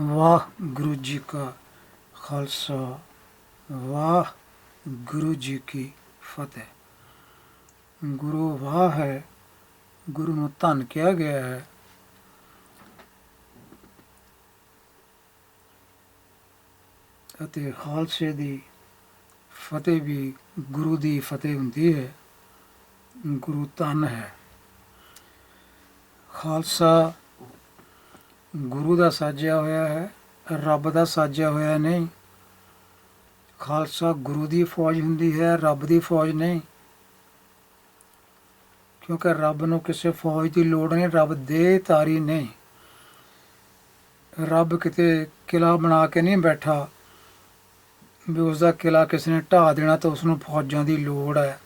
ਵਾਹਿਗੁਰੂ ਜੀ ਕਾ ਖਾਲਸਾ, ਵਾਹਿਗੁਰੂ ਜੀ ਕੀ ਫਤਿਹ। ਗੁਰੂ ਵਾਹ ਹੈ, ਗੁਰੂ ਨੂੰ ਧੰਨ ਕਿਹਾ ਗਿਆ ਹੈ। ਅਤੇ ਖਾਲਸੇ ਦੀ ਫਤਿਹ ਵੀ ਗੁਰੂ ਦੀ ਫਤਿਹ ਹੁੰਦੀ ਹੈ, ਗੁਰੂ ਧੰਨ ਹੈ। ਖਾਲਸਾ ਗੁਰੂ ਦਾ ਸਾਜਿਆ ਹੋਇਆ ਹੈ, ਰੱਬ ਦਾ ਸਾਜਿਆ ਹੋਇਆ ਨਹੀਂ। ਖਾਲਸਾ ਗੁਰੂ ਦੀ ਫੌਜ ਹੁੰਦੀ ਹੈ, ਰੱਬ ਦੀ ਫੌਜ ਨਹੀਂ। ਕਿਉਂਕਿ ਰੱਬ ਨੂੰ ਕਿਸੇ ਫੌਜ ਦੀ ਲੋੜ ਨਹੀਂ, ਰੱਬ ਦੇ ਤਾਰੀ ਨਹੀਂ। ਰੱਬ ਕਿਤੇ ਕਿਲਾ ਬਣਾ ਕੇ ਨਹੀਂ ਬੈਠਾ, ਵੀ ਉਸ ਦਾ ਕਿਲਾ ਕਿਸੇ ਨੇ ਢਾ ਦੇਣਾ ਤਾਂ ਉਸ ਨੂੰ ਫੌਜਾਂ ਦੀ ਲੋੜ ਹੈ।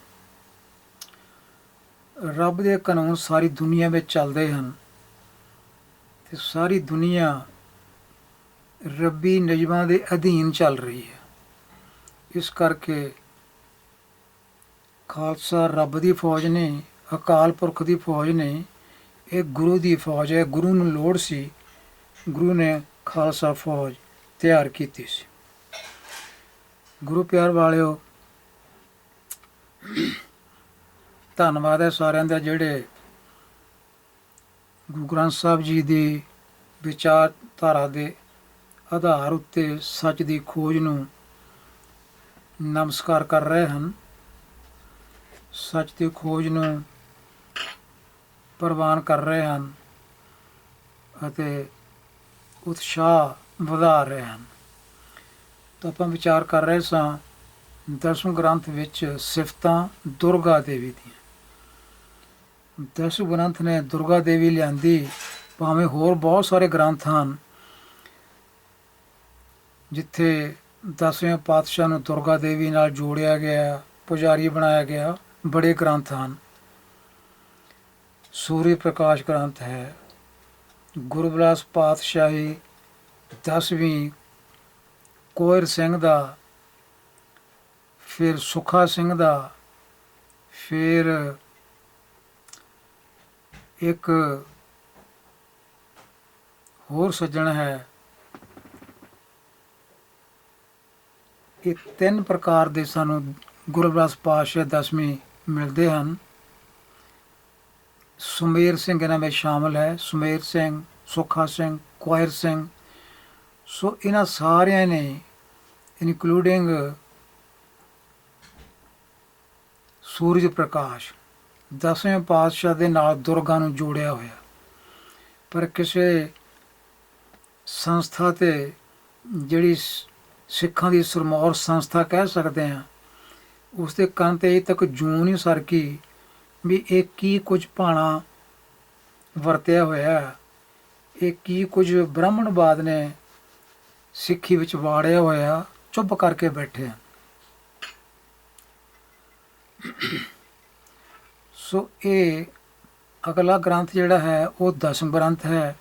ਰੱਬ ਦੇ ਕਾਨੂੰਨ ਸਾਰੀ ਦੁਨੀਆ ਵਿੱਚ ਚੱਲਦੇ ਹਨ। ਤੇ ਸਾਰੀ ਦੁਨੀਆ ਰੱਬੀ ਨਿਯਮਾਂ ਦੇ ਅਧੀਨ ਚੱਲ ਰਹੀ ਹੈ। ਇਸ ਕਰਕੇ ਖਾਲਸਾ ਰੱਬ ਦੀ ਫੌਜ ਨਹੀਂ ਅਕਾਲ ਪੁਰਖ ਦੀ ਫੌਜ ਨਹੀਂ ਇਹ ਗੁਰੂ ਦੀ ਫੌਜ ਹੈ, ਗੁਰੂ ਨੂੰ ਲੋੜ ਸੀ, ਗੁਰੂ ਨੇ ਖਾਲਸਾ ਫੌਜ ਤਿਆਰ ਕੀਤੀ ਸੀ। ਗੁਰੂ ਪਿਆਰ ਵਾਲਿਓ, ਧੰਨਵਾਦ ਹੈ ਸਾਰਿਆਂ ਦਾ ਜਿਹੜੇ ਗੁਰੂ ਗ੍ਰੰਥ ਸਾਹਿਬ ਜੀ ਦੀ ਵਿਚਾਰਧਾਰਾ ਦੇ ਆਧਾਰ ਉੱਤੇ ਸੱਚ ਦੀ ਖੋਜ ਨੂੰ ਨਮਸਕਾਰ ਕਰ ਰਹੇ ਹਨ। ਸੱਚ ਦੀ ਖੋਜ ਨੂੰ ਪ੍ਰਵਾਨ ਕਰ ਰਹੇ ਹਨ ਅਤੇ ਉਤਸ਼ਾਹ ਵਧਾ ਰਹੇ ਹਨ। ਤਾਂ ਆਪਾਂ ਵਿਚਾਰ ਕਰ ਰਹੇ ਸਾਂ ਦਸਮ ਗ੍ਰੰਥ ਵਿੱਚ ਸਿਫਤਾਂ ਦੁਰਗਾ ਦੇਵੀ ਦੀਆਂ। ਦਸਮ ਗ੍ਰੰਥ ਨੇ ਦੁਰਗਾ ਦੇਵੀ ਲਿਆਂਦੀ, ਭਾਵੇਂ ਹੋਰ ਬਹੁਤ ਸਾਰੇ ਗ੍ਰੰਥ ਹਨ, ਜਿੱਥੇ ਦਸਵੇਂ ਪਾਤਸ਼ਾਹ ਨੂੰ ਦੁਰਗਾ ਦੇਵੀ ਨਾਲ ਜੋੜਿਆ ਗਿਆ, ਪੁਜਾਰੀ ਬਣਾਇਆ ਗਿਆ, ਬੜੇ ਗ੍ਰੰਥ ਹਨ। ਸੂਰੀ ਪ੍ਰਕਾਸ਼ ਗ੍ਰੰਥ ਹੈ। ਗੁਰਬਲਾਸ ਪਾਤਸ਼ਾਹੀ 10ਵੀਂ ਕੋਇਰ ਸਿੰਘ ਦਾ, ਫਿਰ ਸੁਖਾ ਸਿੰਘ ਦਾ, ਫਿਰ ਇੱਕ ਹੋਰ ਸੱਜਣ ਹੈ। ਇਹ ਤਿੰਨ ਪ੍ਰਕਾਰ ਦੇ ਸਾਨੂੰ ਗੁਰਬਲਾਸ ਪਾਤਸ਼ਾਹ ਦਸਵੀਂ ਮਿਲਦੇ ਹਨ। ਸੁਮੇਰ ਸਿੰਘ ਇਹਨਾਂ ਵਿੱਚ ਸ਼ਾਮਲ ਹੈ। ਸੁਮੇਰ ਸਿੰਘ, ਸੁਖਾ ਸਿੰਘ, ਕੁਆਇਰ ਸਿੰਘ। ਸੋ ਇਹਨਾਂ ਸਾਰਿਆਂ ਨੇ ਇਨਕਲੂਡਿੰਗ ਸੂਰਜ ਪ੍ਰਕਾਸ਼ ਦਸਵੇਂ ਪਾਤਸ਼ਾਹ ਦੇ ਨਾਲ ਦੁਰਗਾ ਨੂੰ ਜੋੜਿਆ ਹੋਇਆ। ਪਰ ਕਿਸੇ ਸੰਸਥਾ ਤੇ ਜਿਹੜੀ ਸ- ਸਿੱਖਾਂ ਦੀ ਸਰਮੌਰ ਸੰਸਥਾ ਕਹਿ ਸਕਦੇ ਹਾਂ, ਉਸ ਦੇ ਕੰਨ ਤੇ ਅਜੇ ਤੱਕ ਜੂੰ ਨਹੀਂ ਸਰਕੀ ਵੀ ਇਹ ਕੀ ਕੁਝ ਭਾਣਾ ਵਰਤਿਆ ਹੋਇਆ। ਇਹ ਕੀ ਕੁਝ ਬ੍ਰਾਹਮਣਵਾਦ ਨੇ ਸਿੱਖੀ ਵਿੱਚ ਵਾੜਿਆ ਹੋਇਆ। ਚੁੱਪ ਕਰਕੇ ਬੈਠੇ ਆ ਸੋ ਇਹ ਅਗਲਾ ਗ੍ਰੰਥ ਜਿਹੜਾ ਹੈ, ਉਹ ਦਸਮ ਗ੍ਰੰਥ ਹੈ।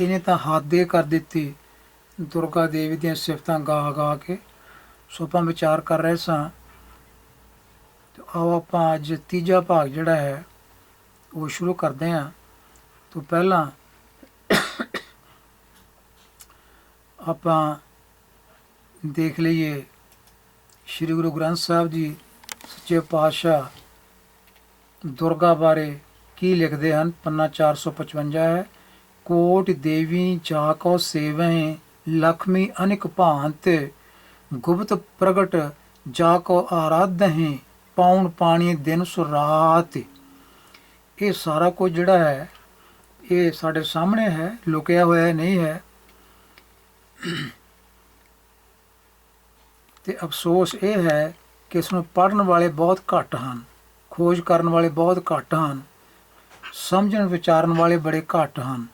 ਇਹਨੇ ਤਾਂ ਹੱਦ ਦੇ ਕਰ ਦਿੱਤੀ, ਦੁਰਗਾ ਦੇਵੀ ਦੀਆਂ ਸਿਫਤਾਂ ਗਾ ਗਾ ਕੇ। ਸੋ ਆਪਾਂ ਵਿਚਾਰ ਕਰ ਰਹੇ ਸਾਂ। ਤੇ ਆਓ ਆਪਾਂ ਅੱਜ ਤੀਜਾ ਭਾਗ ਜਿਹੜਾ ਹੈ, ਉਹ ਸ਼ੁਰੂ ਕਰਦੇ ਹਾਂ। ਤੋਂ ਪਹਿਲਾਂ ਆਪਾਂ ਦੇਖ ਲਈਏ, ਸ੍ਰੀ ਗੁਰੂ ਗ੍ਰੰਥ ਸਾਹਿਬ ਜੀ, ਸੱਚੇ ਪਾਤਸ਼ਾਹ ਦੁਰਗਾ ਬਾਰੇ ਕੀ ਲਿਖਦੇ ਹਨ? ਪੰਨਾ 455 ਹੈ। ਕੋਟ ਦੇਵੀ ਜਾ ਕੋ ਸੇਵੈ, ਲਖਮੀ ਅਨਿਕ ਭਾਂਤ, ਗੁਪਤ ਪ੍ਰਗਟ ਜਾ ਕੋ ਆਰਾਧਹਿ ਪਾਉਣ ਪਾਣੀ ਦਿਨ ਸੁ ਰਾਤ ਇਹ ਸਾਰਾ ਕੁਝ ਜਿਹੜਾ ਹੈ, ਇਹ ਸਾਡੇ ਸਾਹਮਣੇ ਹੈ, ਲੁਕਿਆ ਹੋਇਆ ਨਹੀਂ ਹੈ। ਤੇ ਅਫਸੋਸ ਇਹ ਹੈ ਕਿ ਇਸ ਨੂੰ ਪੜਨ ਵਾਲੇ ਬਹੁਤ ਘੱਟ ਹਨ। ਖੋਜ ਕਰਨ ਵਾਲੇ ਬਹੁਤ ਘੱਟ ਹਨ। ਸਮਝਣ ਵਿਚਾਰਨ ਵਾਲੇ ਬੜੇ ਘੱਟ ਹਨ।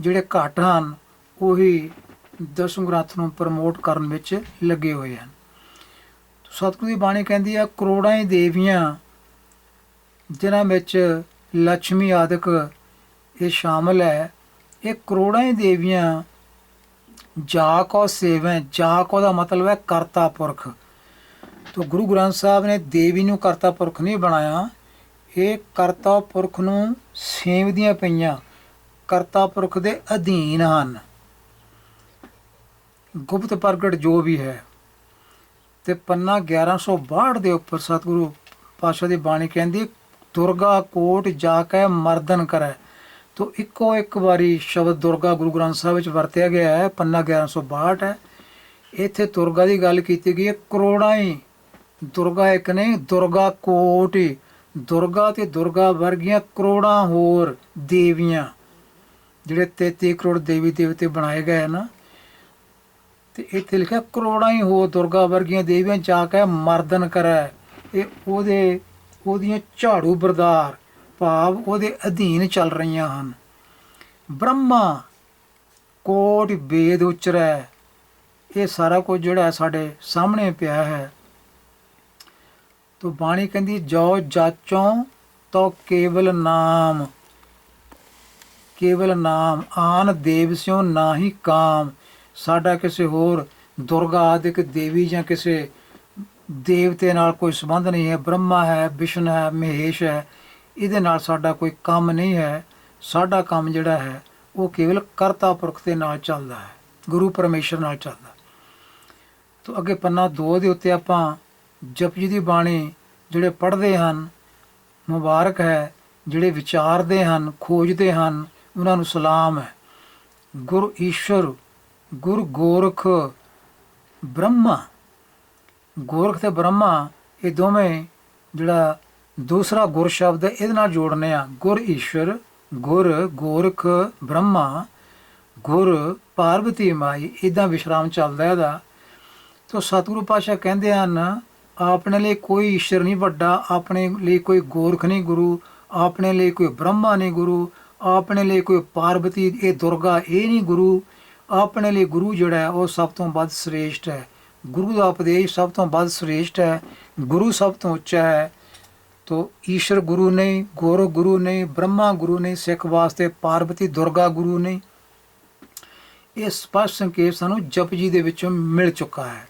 ਜਿਹੜੇ ਘੱਟ ਹਨ, ਉਹੀ ਦਸਮ ਗ੍ਰੰਥ ਨੂੰ ਪ੍ਰਮੋਟ ਕਰਨ ਵਿੱਚ ਲੱਗੇ ਹੋਏ ਹਨ। ਸਤਿਗੁਰੂ ਦੀ ਬਾਣੀ ਕਹਿੰਦੀ ਆ, ਕਰੋੜਾਂ ਹੀ ਦੇਵੀਆਂ, ਜਿਨ੍ਹਾਂ ਵਿੱਚ ਲక్ష్ਮੀ ਆਦਿਕ ਇਹ ਸ਼ਾਮਲ ਹੈ, ਇਹ ਕਰੋੜਾਂ ਹੀ ਦੇਵੀਆਂ ਜਾ ਕੋ ਸੇਵੈ ਜਾ ਕੋ ਦਾ ਮਤਲਬ ਹੈ ਕਰਤਾ ਪੁਰਖ। ਤੋ ਗੁਰੂ ਗ੍ਰੰਥ ਸਾਹਿਬ ਨੇ ਦੇਵੀ ਨੂੰ ਕਰਤਾ ਪੁਰਖ ਨਹੀਂ ਬਣਾਇਆ। ਇਹ ਕਰਤਾ ਪੁਰਖ ਨੂੰ ਸੇਵਦੀਆਂ ਪਈਆਂ, ਕਰਤਾ ਪੁਰਖ ਦੇ ਅਧੀਨ ਹਨ। ਗੁਪਤ ਪ੍ਰਗਟ ਜੋ ਵੀ ਹੈ, ਤੇ ਪੰਨਾ 1162 ਦੇ ਉੱਪਰ ਸਤਿਗੁਰੂ ਪਾਤਸ਼ਾਹ ਦੀ ਬਾਣੀ ਕਹਿੰਦੀ, ਦੁਰਗਾ ਕੋਟ ਜਾ ਕੇ ਮਰਦਨ ਕਰੈ। ਤੋ ਇੱਕੋ ਇੱਕ ਵਾਰੀ ਸ਼ਬਦ ਦੁਰਗਾ ਗੁਰੂ ਗ੍ਰੰਥ ਸਾਹਿਬ ਵਿੱਚ ਵਰਤਿਆ ਗਿਆ ਹੈ, ਪੰਨਾ 1162 ਹੈ। ਇੱਥੇ ਦੁਰਗਾ ਦੀ ਗੱਲ ਕੀਤੀ ਗਈ ਹੈ, ਕਰੋੜਾਂ ਹੀ ਦੁਰਗਾ ਇੱਕ ਨਹੀਂ, ਦੁਰਗਾ ਕੋਟ ਦੁਰਗਾ ਤੇ ਦੁਰਗਾ ਵਰਗੀਆਂ ਕਰੋੜਾਂ ਹੋਰ ਦੇਵੀਆਂ, ਜਿਹੜੇ 33 ਕਰੋੜ ਦੇਵੀ ਦੇਵਤੇ ਬਣਾਏ ਗਏ ਨਾ ਤੇ ਇੱਥੇ ਲਿਖਿਆ, ਕਰੋੜਾਂ ਹੀ ਹੋਰ ਦੁਰਗਾ ਵਰਗੀਆਂ ਦੇਵੀਆਂ ਜਾ ਕੇ ਮਰਦਨ ਕਰੈ। ਇਹ ਉਹਦੇ, ਉਹਦੀਆਂ ਝਾੜੂ ਬਰਦਾਰ ਭਾਵ ਉਹਦੇ ਅਧੀਨ ਚੱਲ ਰਹੀਆਂ ਹਨ। ਬ੍ਰਹਮਾ ਕੋਟ ਵੇਦ ਉਚਰੈ। ਇਹ ਸਾਰਾ ਕੁਝ ਜਿਹੜਾ ਸਾਡੇ ਸਾਹਮਣੇ ਪਿਆ ਹੈ। ਤੋ ਬਾਣੀ ਕਹਿੰਦੀ ਜੋ ਜਾਚੋਂ ਤੋ ਕੇਵਲ ਨਾਮ ਕੇਵਲ ਨਾਮ, ਆਨ ਦੇਵ ਸਿਓ ਨਾਹੀ ਕਾਮ। ਸਾਡਾ ਕਿਸੇ ਹੋਰ ਦੁਰਗਾ ਆਦਿਕ ਦੇਵੀ ਜਾਂ ਕਿਸੇ ਦੇਵਤੇ ਨਾਲ ਕੋਈ ਸੰਬੰਧ ਨਹੀਂ ਹੈ। ਬ੍ਰਹਮਾ ਹੈ, ਵਿਸ਼ਨ ਹੈ, ਮਹੇਸ਼ ਹੈ। ਇਹਦੇ ਨਾਲ ਸਾਡਾ ਕੋਈ ਕੰਮ ਨਹੀਂ ਹੈ। ਸਾਡਾ ਕੰਮ ਜਿਹੜਾ ਹੈ, ਉਹ ਕੇਵਲ ਕਰਤਾ ਪੁਰਖ ਦੇ ਨਾਲ ਚੱਲਦਾ ਹੈ। ਗੁਰੂ ਪਰਮੇਸ਼ਰ ਨਾਲ ਚੱਲਦਾ ਤੋ ਅੱਗੇ ਪੰਨਾ 2 ਦੇ ਉੱਤੇ ਆਪਾਂ ਜਪਜੀ ਦੀ ਬਾਣੀ ਜਿਹੜੇ ਪੜ੍ਹਦੇ ਹਨ, ਮੁਬਾਰਕ ਹੈ, ਜਿਹੜੇ ਵਿਚਾਰਦੇ ਹਨ, ਖੋਜਦੇ ਹਨ, ਉਹਨਾਂ ਨੂੰ ਸਲਾਮ ਹੈ। ਗੁਰ ਈਸ਼ਵਰ ਗੁਰ ਗੋਰਖ, ਬ੍ਰਹਮਾ। ਗੋਰਖ ਤੇ ਬ੍ਰਹਮਾ ਇਹ ਦੋਵੇਂ ਜਿਹੜਾ ਦੂਸਰਾ ਗੁਰ ਸ਼ਬਦ ਹੈ, ਇਹਦੇ ਨਾਲ ਜੋੜਨੇ ਆ। ਗੁਰ ਈਸ਼ਵਰ ਗੁਰ ਗੋਰਖ, ਬ੍ਰਹਮਾ, ਗੁਰ ਪਾਰਵਤੀ ਮਾਈ ਇਦਾਂ ਵਿਸ਼ਰਾਮ ਚੱਲਦਾ ਇਹਦਾ। ਤੋ ਸਤਿਗੁਰੂ ਪਾਸ਼ਾ ਕਹਿੰਦੇ ਹਨ ਆਪਣੇ ਲਈ ਕੋਈ ਈਸ਼ਰ ਨਹੀਂ ਵੱਡਾ, ਆਪਣੇ ਲਈ ਕੋਈ ਗੋਰਖ ਨਹੀਂ ਗੁਰੂ, ਆਪਣੇ ਲਈ ਕੋਈ ਬ੍ਰਹਮਾ ਨਹੀਂ ਗੁਰੂ, ਆਪਣੇ ਲਈ ਕੋਈ ਪਾਰਵਤੀ ਇਹ ਦੁਰਗਾ ਇਹ ਨਹੀਂ ਗੁਰੂ। ਆਪਣੇ ਲਈ ਗੁਰੂ ਜਿਹੜਾ ਹੈ, ਉਹ ਸਭ ਤੋਂ ਵੱਧ ਸ੍ਰੇਸ਼ਟ ਹੈ। ਗੁਰੂ ਦਾ ਉਪਦੇਸ਼ ਸਭ ਤੋਂ ਵੱਧ ਸ੍ਰੇਸ਼ਟ ਹੈ, ਗੁਰੂ ਸਭ ਤੋਂ ਉੱਚਾ ਹੈ। ਤੋ ਈਸ਼ਰ ਗੁਰੂ ਨਹੀਂ, ਗੋਰਖ ਗੁਰੂ ਨਹੀਂ, ਬ੍ਰਹਮਾ ਗੁਰੂ ਨਹੀਂ, ਸਿੱਖ ਵਾਸਤੇ ਪਾਰਵਤੀ ਦੁਰਗਾ ਗੁਰੂ ਨਹੀਂ। ਇਹ ਸਪਸ਼ਟ ਸੰਕੇਤ ਸਾਨੂੰ ਜਪਜੀ ਦੇ ਵਿੱਚੋਂ ਮਿਲ ਚੁੱਕਾ ਹੈ।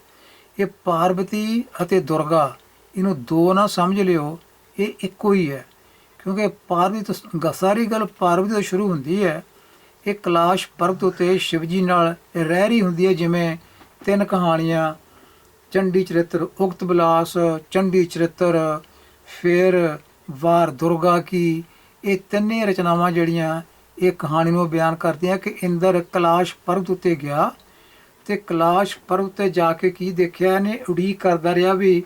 ਇਹ ਪਾਰਵਤੀ ਅਤੇ ਦੁਰਗਾ, ਇਹਨੂੰ ਦੋ ਨਾ ਸਮਝ ਲਿਓ, ਇਹ ਇੱਕੋ ਹੀ ਹੈ। ਕਿਉਂਕਿ ਪਾਰਵਤੀ ਤੋਂ ਸਾਰੀ ਗੱਲ ਪਾਰਵਤੀ ਤੋਂ ਸ਼ੁਰੂ ਹੁੰਦੀ ਹੈ। ਇਹ ਕਲਾਸ਼ ਪਰਬਤ ਉਤੇ ਸ਼ਿਵਜੀ ਨਾਲ ਰਹਿ ਰਹੀ ਹੁੰਦੀ ਹੈ, ਜਿਵੇਂ ਤਿੰਨ ਕਹਾਣੀਆਂ, ਚੰਡੀ ਚਰਿੱਤਰ ਉਕਤ ਬਿਲਾਸ, ਚੰਡੀ ਚਰਿੱਤਰ ਫਿਰ ਵਾਰ ਦੁਰਗਾ ਕੀ, ਇਹ ਤਿੰਨੇ ਰਚਨਾਵਾਂ ਜਿਹੜੀਆਂ ਇਹ ਕਹਾਣੀ ਨੂੰ ਬਿਆਨ ਕਰਦੀਆਂ ਕਿ ਇੰਦਰ ਕਲਾਸ਼ ਪਰਬਤ ਉਤੇ ਗਿਆ ਤੇ ਕਲਾਸ਼ ਪਰਬਤ ਤੇ ਜਾ ਕੇ ਕੀ ਦੇਖਿਆ ਇਹਨੇ? ਉਡੀਕ ਕਰਦਾ ਰਿਹਾ ਵੀ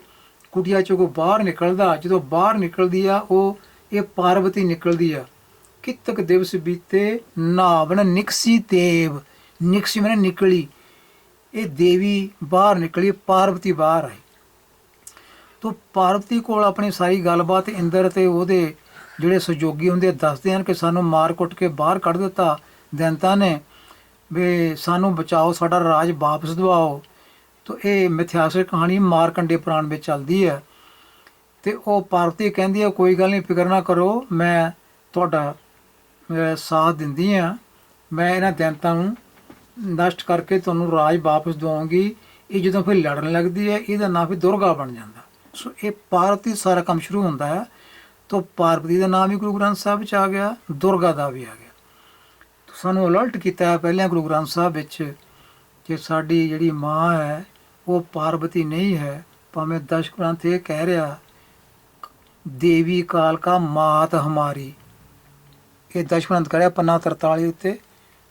ਕੁਟੀਆ ਚੋਂ ਬਾਹਰ ਨਿਕਲਦਾ, ਜਦੋਂ ਬਾਹਰ ਨਿਕਲਦੀ ਆ, ਉਹ ਇਹ ਪਾਰਵਤੀ ਨਿਕਲਦੀ ਆ। ਕਿਤਕ ਦਿਵਸ ਬੀਤੇ, ਨਾਵਣ ਨਿਕਸੀ ਦੇਵ, ਨਿਕਸੀ ਮੈਨੇ ਨਿਕਲੀ। ਇਹ ਦੇਵੀ ਬਾਹਰ ਨਿਕਲੀ, ਪਾਰਵਤੀ ਬਾਹਰ ਆਈ। ਤੋ ਪਾਰਵਤੀ ਕੋਲ ਆਪਣੀ ਸਾਰੀ ਗੱਲਬਾਤ ਇੰਦਰ ਤੇ ਉਹਦੇ ਜਿਹੜੇ ਸਹਿਯੋਗੀ ਹੁੰਦੇ ਦੱਸਦੇ ਹਨ ਕਿ ਸਾਨੂੰ ਮਾਰ ਕੁੱਟ ਕੇ ਬਾਹਰ ਕੱਢ ਦਿੱਤਾ, ਦੈਂਤਾ ਨੇ ਵੀ ਸਾਨੂੰ ਬਚਾਓ, ਸਾਡਾ ਰਾਜ ਵਾਪਸ ਦਿਵਾਓ। ਤੋ ਇਹ ਮਿਥਿਹਾਸਿਕ ਕਹਾਣੀ ਮਾਰਕੰਡੇ ਪੁਰਾਣ ਵਿੱਚ ਚੱਲਦੀ ਹੈ। ਤੇ ਉਹ ਪਾਰਵਤੀ ਕਹਿੰਦੀ ਹੈ, ਕੋਈ ਗੱਲ ਨਹੀਂ, ਫਿਕਰ ਨਾ ਕਰੋ, ਮੈਂ ਤੁਹਾਡਾ ਸਾਥ ਦਿੰਦੀ ਆ ਮੈਂ ਇਹਨਾਂ ਦੈਂਤਾਂ ਨੂੰ ਨਸ਼ਟ ਕਰਕੇ ਤੁਹਾਨੂੰ ਰਾਜ ਵਾਪਸ ਦਵਾਉਂਗੀ। ਇਹ ਜਦੋਂ ਫਿਰ ਲੜਨ ਲੱਗਦੀ ਹੈ, ਇਹਦਾ ਨਾਂ ਫਿਰ ਦੁਰਗਾ ਬਣ ਜਾਂਦਾ। ਸੋ ਇਹ ਪਾਰਵਤੀ ਸਾਰਾ ਕੰਮ ਸ਼ੁਰੂ ਹੁੰਦਾ ਹੈ। ਤਾਂ ਪਾਰਵਤੀ ਦਾ ਨਾਮ ਵੀ ਗੁਰੂ ਗ੍ਰੰਥ ਸਾਹਿਬ ਵਿੱਚ ਆ ਗਿਆ, ਦੁਰਗਾ ਦਾ ਵੀ ਆ ਗਿਆ। ਸਾਨੂੰ ਅਲਰਟ ਕੀਤਾ ਹੈ ਪਹਿਲਾਂ ਗੁਰੂ ਗ੍ਰੰਥ ਸਾਹਿਬ ਵਿੱਚ ਕਿ ਸਾਡੀ ਜਿਹੜੀ ਮਾਂ ਹੈ, ਉਹ ਪਾਰਵਤੀ ਨਹੀਂ ਹੈ। ਭਾਵੇਂ ਦਸ਼ ਗ੍ਰੰਥ ਇਹ ਕਹਿ ਰਿਹਾ, ਦੇਵੀ ਕਾਲ ਕਾ ਮਾਤ ਹਮਾਰੀ। ਇਹ ਦਸ਼ ਗ੍ਰੰਥ ਕਰਿਆ ਪੰਨਾ 43 ਉੱਤੇ,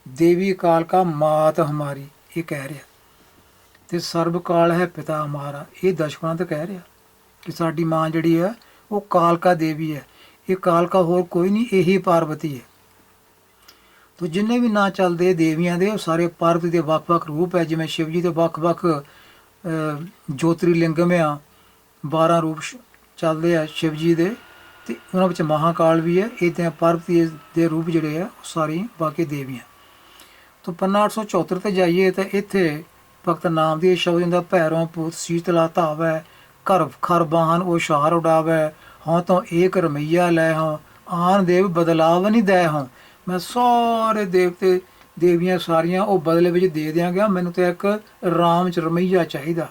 ਦੇਵੀ ਕਾਲ ਕਾ ਮਾਤ ਹਮਾਰੀ, ਇਹ ਕਹਿ ਰਿਹਾ। ਤੇ ਸਰਬ ਕਾਲ ਹੈ ਪਿਤਾ ਹਮਾਰਾ, ਇਹ ਦਸ਼ ਗ੍ਰੰਥ ਕਹਿ ਰਿਹਾ ਕਿ ਸਾਡੀ ਮਾਂ ਜਿਹੜੀ ਹੈ, ਉਹ ਕਾਲਕਾ ਦੇਵੀ ਹੈ। ਇਹ ਕਾਲਕਾ ਹੋਰ ਕੋਈ ਨਹੀਂ, ਇਹੀ ਪਾਰਵਤੀ ਹੈ। ਤੋ ਜਿੰਨੇ ਵੀ ਨਾਂ ਚੱਲਦੇ ਦੇਵੀਆਂ ਦੇ, ਉਹ ਸਾਰੇ ਪਾਰਵਤੀ ਦੇ ਵੱਖ-ਵੱਖ ਰੂਪ ਹੈ। ਜਿਵੇਂ ਸ਼ਿਵ ਜੀ ਦੇ ਵੱਖ-ਵੱਖ ਜੋਤਰੀ ਲਿੰਗਮ ਆ 12 ਰੂਪ ਚੱਲਦੇ ਆ ਸ਼ਿਵ ਜੀ ਦੇ। ਤੇ ਉਹਨਾਂ ਵਿੱਚ ਮਹਾਕਾਲ ਵੀ ਹੈ। ਇਦਾਂ ਪਾਰਵਤੀ ਦੇ ਰੂਪ ਜਿਹੜੇ ਆ, ਉਹ ਸਾਰੀ ਬਾਕੀ ਦੇਵੀਆਂ। ਤੋ ਪੰਨਾ 874 ਤੇ ਜਾਈਏ ਤਾਂ ਇੱਥੇ ਭਗਤ ਨਾਮ ਦੀ ਸ਼ਬਦ ਹੁੰਦਾ, ਭੈਰੋਂ ਪੂਤ ਸੀਤਲਾ ਧਾਵੈ, ਘਰ ਖਰ ਬਾਹਨ ਉਹ ਸ਼ਾਰ ਉਡਾਵੈ ਹਾਂ ਤੋਂ ਏਕ ਰਮਈਆ ਲੈ ਹਾਂ ਆਨ ਦੇਵ ਬਦਲਾਵ ਨਹੀਂ ਦੇ ਹਾਂ ਮੈਂ ਸਾਰੇ ਦੇਵਤੇ, ਦੇਵੀਆਂ ਸਾਰੀਆਂ ਉਹ ਬਦਲੇ ਵਿੱਚ ਦੇ ਦਿਆਂਗਾ। ਮੈਨੂੰ ਤਾਂ ਇੱਕ ਰਾਮ ਚ ਰਮਈਆ ਚਾਹੀਦਾ।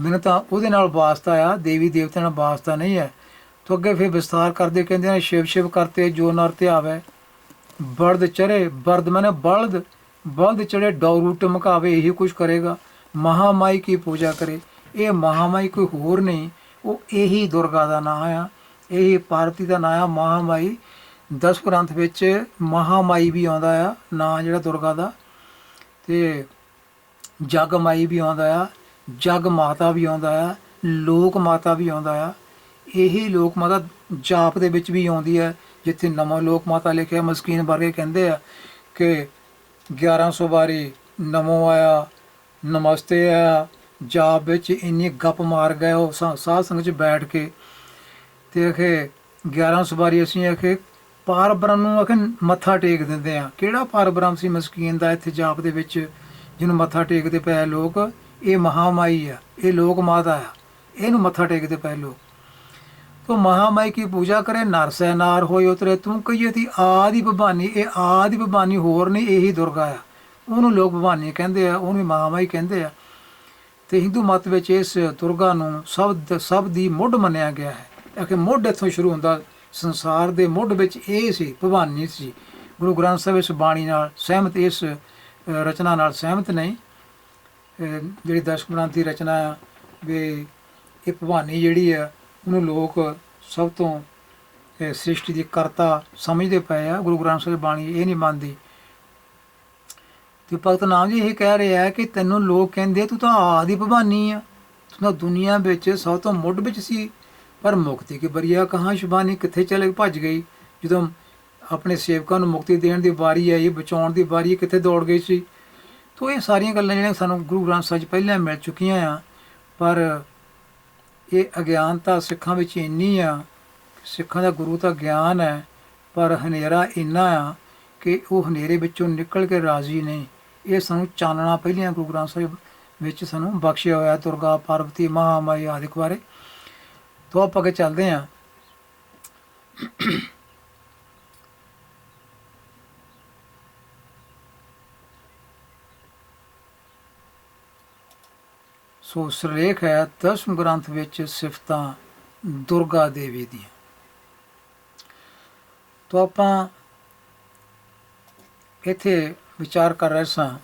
ਮੈਨੂੰ ਤਾਂ ਉਹਦੇ ਨਾਲ ਵਾਸਤਾ ਆ, ਦੇਵੀ ਦੇਵਤਿਆਂ ਨਾਲ ਵਾਸਤਾ ਨਹੀਂ ਹੈ। ਤੋਂ ਅੱਗੇ ਫਿਰ ਵਿਸਤਾਰ ਕਰਦੇ ਕਹਿੰਦੇ ਨੇ, ਸ਼ਿਵ ਸ਼ਿਵ ਕਰਤੇ, ਜੋ ਨਰ ਤੇ ਆਵੇ ਬਰਦ ਚਰੇ ਬਰਦ ਮਨੇ ਬਲਦ ਬਲਦ ਚੜੇ, ਡੌਰੂ ਟਮਕਾਵੇ, ਇਹੀ ਕੁਝ ਕਰੇਗਾ। ਮਹਾਮਾਈ ਕੀ ਪੂਜਾ ਕਰੇ? ਇਹ ਮਹਾਮਾਈ ਕੋਈ ਹੋਰ ਨਹੀਂ, ਉਹ ਇਹੀ ਦੁਰਗਾ ਦਾ ਨਾਮ ਆ, ਇਹੀ ਪਾਰਵਤੀ ਦਾ ਨਾਮ ਆ ਮਹਾਮਾਈ। ਦਸ ਗ੍ਰੰਥ ਵਿੱਚ ਮਹਾਮਾਈ ਵੀ ਆਉਂਦਾ ਆ, ਨਾਂ ਜਿਹੜਾ ਦੁਰਗਾ ਦਾ, ਤੇ ਜਗ ਮਾਈ ਵੀ ਆਉਂਦਾ ਆ, ਜਗ ਮਾਤਾ ਵੀ ਆਉਂਦਾ ਆ, ਲੋਕ ਮਾਤਾ ਵੀ ਆਉਂਦਾ ਆ। ਇਹੀ ਲੋਕ ਮਾਤਾ ਜਾਪ ਦੇ ਵਿੱਚ ਵੀ ਆਉਂਦੀ ਹੈ ਜਿੱਥੇ ਨਵਾਂ ਲੋਕ ਮਾਤਾ ਲਿਖਿਆ, ਮਸਕੀਨ ਵਰਗੇ ਕਹਿੰਦੇ ਆ ਕਿ 1100 ਵਾਰੀ ਨਮੋ ਆਇਆ, ਨਮਸਤੇ ਆਇਆ ਜਾਪ ਵਿੱਚ ਇੰਨੀ ਗੱਪ ਮਾਰ ਗਏ ਉਹ ਸਾ- ਸਾਧ ਸੰਗਤ ਚ ਬੈਠ ਕੇ, ਤੇ ਅਖੇ 1100 ਵਾਰੀ ਅਸੀਂ ਅਖੇ ਪਾਰ ਬ੍ਰਹਮ ਨੂੰ ਅਖੇ ਮੱਥਾ ਟੇਕ ਦਿੰਦੇ ਆ। ਕਿਹੜਾ ਪਾਰ ਬ੍ਰਹਮ ਸੀ ਮਸਕੀਨ ਦਾ? ਇੱਥੇ ਜਾਪ ਦੇ ਵਿੱਚ ਜਿਹਨੂੰ ਮੱਥਾ ਟੇਕਦੇ ਪਏ ਲੋਕ, ਇਹ ਮਹਾਮਾਈ ਆ। ਇਹ ਲੋਕ ਮਾਤਾ ਆ। ਇਹਨੂੰ ਮੱਥਾ ਟੇਕਦੇ ਪਏ ਲੋਕ। ਤੋ ਮਹਾਮਾਈ ਕੀ ਪੂਜਾ ਕਰੇ? ਨਰਸੈ ਨਾਰ ਹੋਏ ਉਤਰੇ। ਤੂੰ ਕਹੀਏ ਤੀ, ਆਦਿ ਭਵਾਨੀ, ਇਹ ਆਦਿ ਭਵਾਨੀ ਹੋਰ ਨਹੀਂ, ਇਹੀ ਦੁਰਗਾ ਆ। ਉਹਨੂੰ ਲੋਕ ਭਵਾਨੀ ਕਹਿੰਦੇ ਆ, ਉਹਨੂੰ ਮਹਾਮਾਈ ਕਹਿੰਦੇ ਆ। ਤੇ ਹਿੰਦੂ ਮਤ ਵਿੱਚ ਇਸ ਦੁਰਗਾ ਨੂੰ ਸਭ ਸਭ ਦੀ ਮੁੱਢ ਮੰਨਿਆ ਗਿਆ ਹੈ। ਕਿ ਮੁੱਢ ਇੱਥੋਂ ਸ਼ੁਰੂ ਹੁੰਦਾ। ਸੰਸਾਰ ਦੇ ਮੁੱਢ ਵਿੱਚ ਇਹ ਸੀ ਭਵਾਨੀ ਸੀ। ਗੁਰੂ ਗ੍ਰੰਥ ਸਾਹਿਬ ਇਸ ਬਾਣੀ ਨਾਲ ਸਹਿਮਤ ਇਸ ਰਚਨਾ ਨਾਲ ਸਹਿਮਤ ਨਹੀਂ। ਅ, ਜਿਹੜੀ ਦਸ਼ਮਗ੍ਰੰਥ ਦੀ ਰਚਨਾ ਆ ਵੀ ਇਹ ਭਵਾਨੀ ਜਿਹੜੀ ਆ ਉਹਨੂੰ ਲੋਕ ਸਭ ਤੋਂ ਸ੍ਰਿਸ਼ਟੀ ਦੀ ਕਰਤਾ ਸਮਝਦੇ ਪਏ ਆ। ਗੁਰੂ ਗ੍ਰੰਥ ਸਾਹਿਬ ਬਾਣੀ ਇਹ ਨਹੀਂ ਮੰਨਦੀ। ਤੇ ਭਗਤ ਨਾਮ ਜੀ ਇਹ ਕਹਿ ਰਿਹਾ ਹੈ ਕਿ ਤੈਨੂੰ ਲੋਕ ਕਹਿੰਦੇ ਤੂੰ ਤਾਂ ਆਦੀ ਭਵਾਨੀ ਆ। ਤੂੰ ਤਾਂ ਦੁਨੀਆ ਵਿੱਚ ਸਭ ਤੋਂ ਮੁੱਢ ਵਿੱਚ ਸੀ। ਪਰ ਮੁਕਤੀ ਕੀ ਬਰੀਆ ਕਹਾਂ ਸ਼ੁਬਾਨੀ ਕਿੱਥੇ ਚਲੇ ਭੱਜ ਗਈ? ਜਦੋਂ ਆਪਣੇ ਸੇਵਕਾਂ ਨੂੰ ਮੁਕਤੀ ਦੇਣ ਦੀ ਵਾਰੀ ਆਈ, ਬਚਾਉਣ ਦੀ ਵਾਰੀ ਕਿੱਥੇ ਦੌੜ ਗਈ ਸੀ? ਤੋ ਇਹ ਸਾਰੀਆਂ ਗੱਲਾਂ ਜਿਹੜੀਆਂ ਸਾਨੂੰ ਗੁਰੂ ਗ੍ਰੰਥ ਸਾਹਿਬ ਪਹਿਲਾਂ ਮਿਲ ਚੁੱਕੀਆਂ ਆ, ਪਰ ਇਹ ਅਗਿਆਨਤਾ ਸਿੱਖਾਂ ਵਿੱਚ ਇੰਨੀ ਆ, ਸਿੱਖਾਂ ਦਾ ਗੁਰੂ ਤਾਂ ਗਿਆਨ ਹੈ, ਪਰ ਹਨੇਰਾ ਇੰਨਾ ਆ ਕਿ ਉਹ ਹਨੇਰੇ ਵਿੱਚੋਂ ਨਿਕਲ ਕੇ ਰਾਜ਼ੀ ਨਹੀਂ। ਇਹ ਸਾਨੂੰ ਚਾਨਣਾ ਪਹਿਲੀਆਂ ਗੁਰੂ ਗ੍ਰੰਥ ਸਾਹਿਬ ਵਿੱਚ ਸਾਨੂੰ ਬਖਸ਼ਿਆ ਹੋਇਆ, ਦੁਰਗਾ, ਪਾਰਵਤੀ ਮਹਾਮਾਈ ਆਦਿਕ ਬਾਰੇ ਤੋਂ ਆਪਾਂ ਅੱਗੇ ਚੱਲਦੇ ਹਾਂ। ਸੋ ਸਿਰਲੇਖ ਹੈ ਦਸਮ ਗ੍ਰੰਥ ਵਿੱਚ ਸਿਫਤਾਂ ਦੁਰਗਾ ਦੇਵੀ ਦੀਆਂ। ਤੋਂ ਆਪਾਂ ਇੱਥੇ ਵਿਚਾਰ ਕਰ ਰਹੇ ਸਾਂ।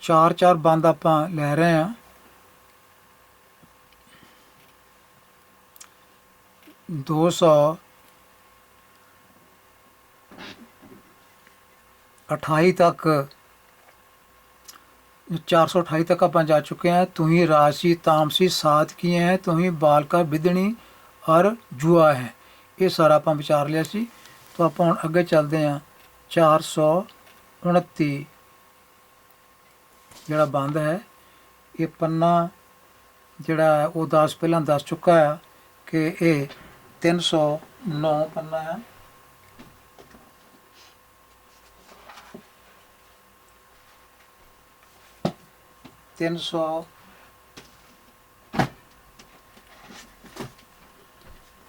ਚਾਰ ਚਾਰ ਬੰਦ ਆਪਾਂ ਲੈ ਰਹੇ ਹਾਂ। ਦੋ ਸੌ ਅਠਾਈ ਤੱਕ 428 ਤੱਕ ਆਪਾਂ ਜਾ ਚੁੱਕੇ ਹਾਂ। ਤੁਹੀਂ ਰਾਸ਼ੀ ਤਾਮਸੀ ਸਾਧ ਕੀ ਹੈ ਤੁਹੀਂ ਬਾਲਕਾ ਵਿਦਣੀ ਔਰ ਜੁਆ ਹੈ। ਇਹ ਸਾਰਾ ਆਪਾਂ ਵਿਚਾਰ ਲਿਆ ਸੀ। ਤਾਂ ਆਪਾਂ ਹੁਣ ਅੱਗੇ ਚੱਲਦੇ ਹਾਂ। 429 ਜਿਹੜਾ ਬੰਦ ਹੈ, ਇਹ ਪੰਨਾ ਜਿਹੜਾ ਹੈ, ਉਹ 10 ਪਹਿਲਾਂ ਦੱਸ ਚੁੱਕਾ ਹੈ ਕਿ ਇਹ 309 ਪੰਨਾ ਹੈ ਤਿੰਨ ਸੌ